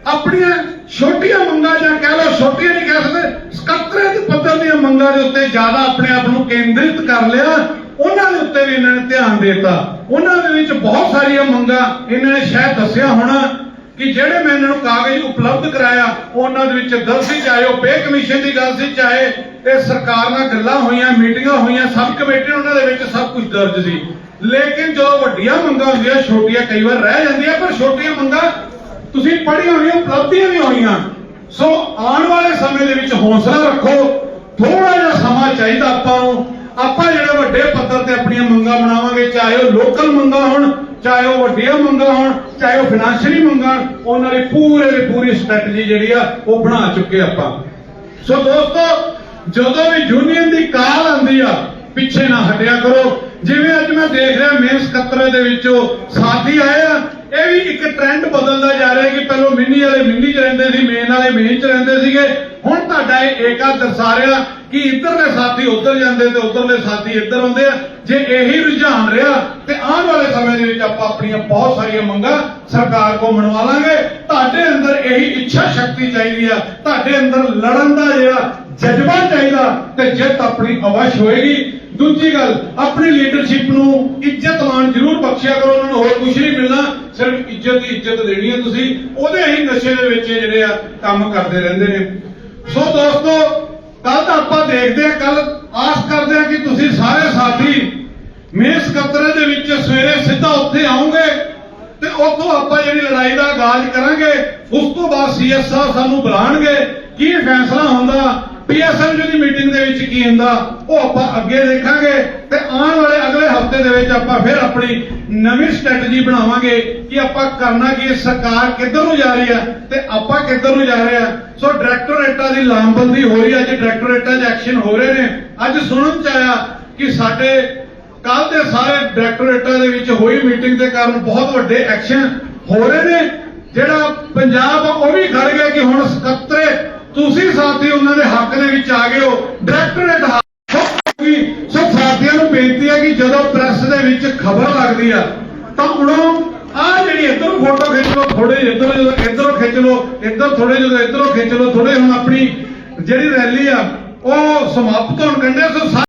ਆਪਣੀਆਂ ਛੋਟੀਆਂ ਮੰਗਾਂ ਜਾਂ ਕਹਿ ਲਓ ਛੋਟੀਆਂ ਨਹੀਂ ਕਹਿ ਸਕਦੇ, ਸਕੱਤਰੇ ਦੇ ਪੱਧਰ ਦੀਆਂ ਮੰਗਾਂ ਦੇ ਉੱਤੇ ਜ਼ਿਆਦਾ ਆਪਣੇ ਆਪ ਨੂੰ ਕੇਂਦਰਿਤ ਕਰ ਲਿਆ, ਉਹਨਾਂ ਦੇ ਉੱਤੇ ਵੀ ਇਹਨਾਂ ਨੇ ਧਿਆਨ ਦਿੱਤਾ। ਉਹਨਾਂ ਦੇ ਵਿੱਚ ਬਹੁਤ ਸਾਰੀਆਂ ਮੰਗਾਂ ਇਹਨਾਂ ਨੇ ਸ਼ਾਇਦ ਦੱਸਿਆ ਹੋਣਾ। ਕਿ ਜਿਹੜੇ ਮੈਂ ਇਹਨਾਂ ਨੂੰ ਕਾਗਜ਼ ਉਪਲਬਧ ਕਰਾਇਆ, ਉਹਨਾਂ ਦੇ ਵਿੱਚ ਗੱਲ ਚਾਹੇ ਉਹ ਪੇ ਕਮਿਸ਼ਨ ਦੀ ਗੱਲ ਸੀ ਚਾਹੇ ਇਹ ਸਰਕਾਰ ਨਾਲ ਗੱਲਾਂ ਹੋਈਆਂ, ਮੀਟਿੰਗਾਂ ਹੋਈਆਂ, ਸਬ ਕਮੇਟੀ ਉਹਨਾਂ ਦੇ ਵਿੱਚ ਸਭ ਕੁਝ ਦਰਜ ਸੀ। ਲੇਕਿਨ ਜਦੋਂ ਵੱਡੀਆਂ ਮੰਗਾਂ ਹੁੰਦੀਆਂ, ਛੋਟੀਆਂ ਕਈ ਵਾਰ ਰਹਿ ਜਾਂਦੀਆਂ, ਪਰ ਛੋਟੀਆਂ ਮੰਗਾਂ ਤੁਸੀਂ ਪੜ੍ਹੀਆਂ ਹੋਈਆਂ, ਉਪਲਬਧੀਆਂ ਵੀ ਹੋਈਆਂ। ਸੋ ਆਉਣ ਵਾਲੇ ਸਮੇਂ ਦੇ ਵਿੱਚ ਹੌਸਲਾ ਰੱਖੋ ਥੋੜਾ ਜਿਹਾ ਸਮਾਂ ਚਾਹੀਦਾ ਆਪਾਂ ਨੂੰ। ਆਪਾਂ ਜਿਹੜੇ ਵੱਡੇ ਪੱਧਰ ਤੇ ਆਪਣੀਆਂ ਮੰਗਾਂ ਬਣਾਵਾਂਗੇ, ਚਾਹੇ ਉਹ ਲੋਕਲ ਮੰਗਾਂ ਹੋਣ ਚਾਹੇ ਉਹ ਵੱਡੀਆਂ ਮੰਗਾਂ ਹੋਣ, ਚਾਹੇ ਉਹ ਫਾਈਨੈਂਸ਼ੀਅਲੀ ਮੰਗਾਂ, ਉਹਨਾਂ ਦੀ ਪੂਰੇ ਦੀ ਪੂਰੀ ਸਟ੍ਰੈਟਜੀ ਜਿਹੜੀ ਆ, ਉਹ ਬਣਾ ਚੁੱਕੇ ਆਪਾਂ। ਸੋ ਦੋਸਤੋ, ਜਦੋਂ ਵੀ ਯੂਨੀਅਨ ਦੀ ਕਾਲ ਆਉਂਦੀ ਆ, ਪਿੱਛੇ ਨਾ ਹਟਿਆ ਕਰੋ। ਜਿਵੇਂ ਅੱਜ ਮੈਂ ਦੇਖ ਰਿਹਾ, ਮੇਨ ਸਕੱਤਰੇ ਦੇ ਵਿੱਚੋਂ ਸਾਥੀ ਆਏ ਆ। ਇਹ ਵੀ ਇੱਕ ਟ੍ਰੈਂਡ ਬਦਲਦਾ ਜਾ ਰਿਹਾ ਕਿ ਪਹਿਲਾਂ ਮਿੰਨੀ ਵਾਲੇ ਮਿੰਨੀ ਚ ਰਹਿੰਦੇ ਸੀ ਮੇਨ ਵਾਲੇ ਮੇਨ ਚ ਰਹਿੰਦੇ ਸੀਗੇ। ਹੁਣ ਤੁਹਾਡਾ ਇਹ ਏਕਾ ਦਰਸਾ ਰਿਹਾ ਕਿ ਇੱਧਰਲੇ ਸਾਥੀ ਉੱਧਰ ਜਾਂਦੇ ਤੇ ਉੱਧਰਲੇ ਸਾਥੀ ਇੱਧਰ ਆਉਂਦੇ ਆ। ਜੇ ਇਹੀ ਰੁਝਾਨ ਰਿਹਾ ਤੇ ਆਉਣ ਵਾਲੇ ਸਮੇਂ ਦੇ ਵਿੱਚ ਆਪਾਂ ਆਪਣੀਆਂ ਬਹੁਤ ਸਾਰੀਆਂ ਮੰਗਾਂ ਸਰਕਾਰ ਕੋ ਮਨਵਾ ਲਾਂਗੇ। ਤੁਹਾਡੇ ਅੰਦਰ ਇਹੀ ਇੱਛਾ ਸ਼ਕਤੀ ਚਾਹੀਦੀ ਆ। ਤੁਹਾਡੇ ਅੰਦਰ ਲੜਨ ਦਾ ਜਿਹੜਾ ਜਜ਼ਬਾ ਚਾਹੀਦਾ ਤੇ ਜਿੱਤ ਆਪਣੀ ਅਵਸ਼ ਹੋਏਗੀ। ਦੂਜੀ ਗੱਲ, ਆਪਣੀ ਲੀਡਰਸ਼ਿਪ ਨੂੰ ਇੱਜ਼ਤ ਮਾਣ ਜ਼ਰੂਰ ਬਖਸ਼ਿਆ ਕਰੋ, ਉਹਨਾਂ ਨੂੰ ਹੋਰ ਕੁਝ ਨਹੀਂ ਮਿਲਣਾ, ਸਿਰਫ ਇੱਜ਼ਤ ਦੀ ਇੱਜ਼ਤ ਦੇਣੀ ਹੈ ਤੁਸੀਂ। ਉਹਦੇ ਹੀ ਨਸ਼ੇ ਦੇ ਵਿੱਚ ਜਿਹੜੇ ਆ ਕੰਮ ਕਰਦੇ ਰਹਿੰਦੇ ਨੇ। ਸੋ ਦੋਸਤੋ ਕੱਲ ਤਾਂ ਆਪਾਂ ਦੇਖਦੇ ਆ ਕੱਲ ਆਸ ਕਰਦੇ ਆ ਕਿ ਤੁਸੀਂ ਸਾਰੇ ਸਾਥੀ ਮੇਨ ਸਕੱਤਰੇ ਦੇ ਵਿੱਚ ਸਵੇਰੇ ਸਿੱਧਾ ਉੱਥੇ ਆਉਂਗੇ ਤੇ ਉੱਥੋਂ ਆਪਾਂ ਜਿਹੜੀ ਲੜਾਈ ਦਾ ਆਗਾਜ਼ ਕਰਾਂਗੇ, ਉਸ ਤੋਂ ਬਾਅਦ ਸੀਐਸ ਸਾਹਿਬ ਸਾਨੂੰ ਬੁਲਾਣਗੇ ਕੀ ਫੈਸਲਾ ਹੁੰਦਾ ਪੀਐਸਐਲ ਦੀ ਮੀਟਿੰਗ ਦੇ ਵਿੱਚ ਕੀ ਹੁੰਦਾ? ਉਹ ਆਪਾਂ ਅੱਗੇ ਦੇਖਾਂਗੇ ਤੇ ਆਉਣ ਵਾਲੇ ਅਗਲੇ ਹਫ਼ਤੇ ਦੇ ਵਿੱਚ ਆਪਾਂ ਫਿਰ ਆਪਣੀ ਨਵੀਂ ਸਟ੍ਰੈਟਜੀ ਬਣਾਵਾਂਗੇ ਕਿ ਆਪਾਂ ਕਰਨਾ ਕੀ ਹੈ, ਸਰਕਾਰ ਕਿੱਧਰ ਨੂੰ ਜਾ ਰਹੀ ਹੈ ਤੇ ਆਪਾਂ ਕਿੱਧਰ ਨੂੰ ਜਾ ਰਹੇ ਆ ਸੋ ਡਾਇਰੈਕਟੋਰੇਟਾਂ ਦੀ ਲਾਮਬੰਦੀ ਹੋ ਰਹੀ ਹੈ ਅੱਜ ਡਾਇਰੈਕਟੋਰੇਟਾਂ 'ਚ ਐਕਸ਼ਨ ਹੋ ਰਹੇ ਨੇ। ਅੱਜ ਸੁਣਨ 'ਚ ਆਇਆ ਕਿ ਸਾਡੇ ਕੱਲ ਦੇ ਸਾਰੇ ਡਾਇਰੈਕਟੋਰੇਟਾਂ ਦੇ ਵਿੱਚ ਹੋਈ ਮੀਟਿੰਗ ਦੇ ਕਾਰਨ ਬਹੁਤ ਵੱਡੇ ਐਕਸ਼ਨ ਹੋ ਰਹੇ ਨੇ। ਜਿਹੜਾ ਪੰਜਾਬ ਉਹ ਵੀ ਖੜ ਗਿਆ ਕਿ ਹੁਣ ਸਕੱਤਰੇ ਤੁਸੀਂ ਸਾਥੀ ਉਹਨਾਂ ਦੇ ਹੱਕ ਦੇ ਵਿੱਚ ਆ ਗਏ ਹੋ। ਡਾਇਰੈਕਟੋਰੇਟ ਸੋ ਸਾਥੀਆਂ ਨੂੰ ਬੇਨਤੀ ਹੈ ਕਿ ਜਦੋਂ ਪ੍ਰੈਸ ਦੇ ਵਿੱਚ ਖਬਰ ਲੱਗਦੀ ਆ ਤਾਂ ਉਣੋਂ ਆ ਜਿਹੜੀ ਇੱਧਰੋਂ ਫੋਟੋ ਖਿੱਚ ਲਓ ਥੋੜੇ ਇੱਧਰੋਂ ਜਦੋਂ ਇੱਧਰੋਂ ਖਿੱਚ ਲਓ, ਇੱਧਰ ਥੋੜੇ ਜਦੋਂ ਇੱਧਰੋਂ ਖਿੱਚ ਲਓ ਥੋੜੇ ਹੁਣ ਆਪਣੀ ਜਿਹੜੀ ਰੈਲੀ ਆ, ਉਹ ਸਮਾਪਤ ਹੋਣ ਕੰਡੇ ਸੋ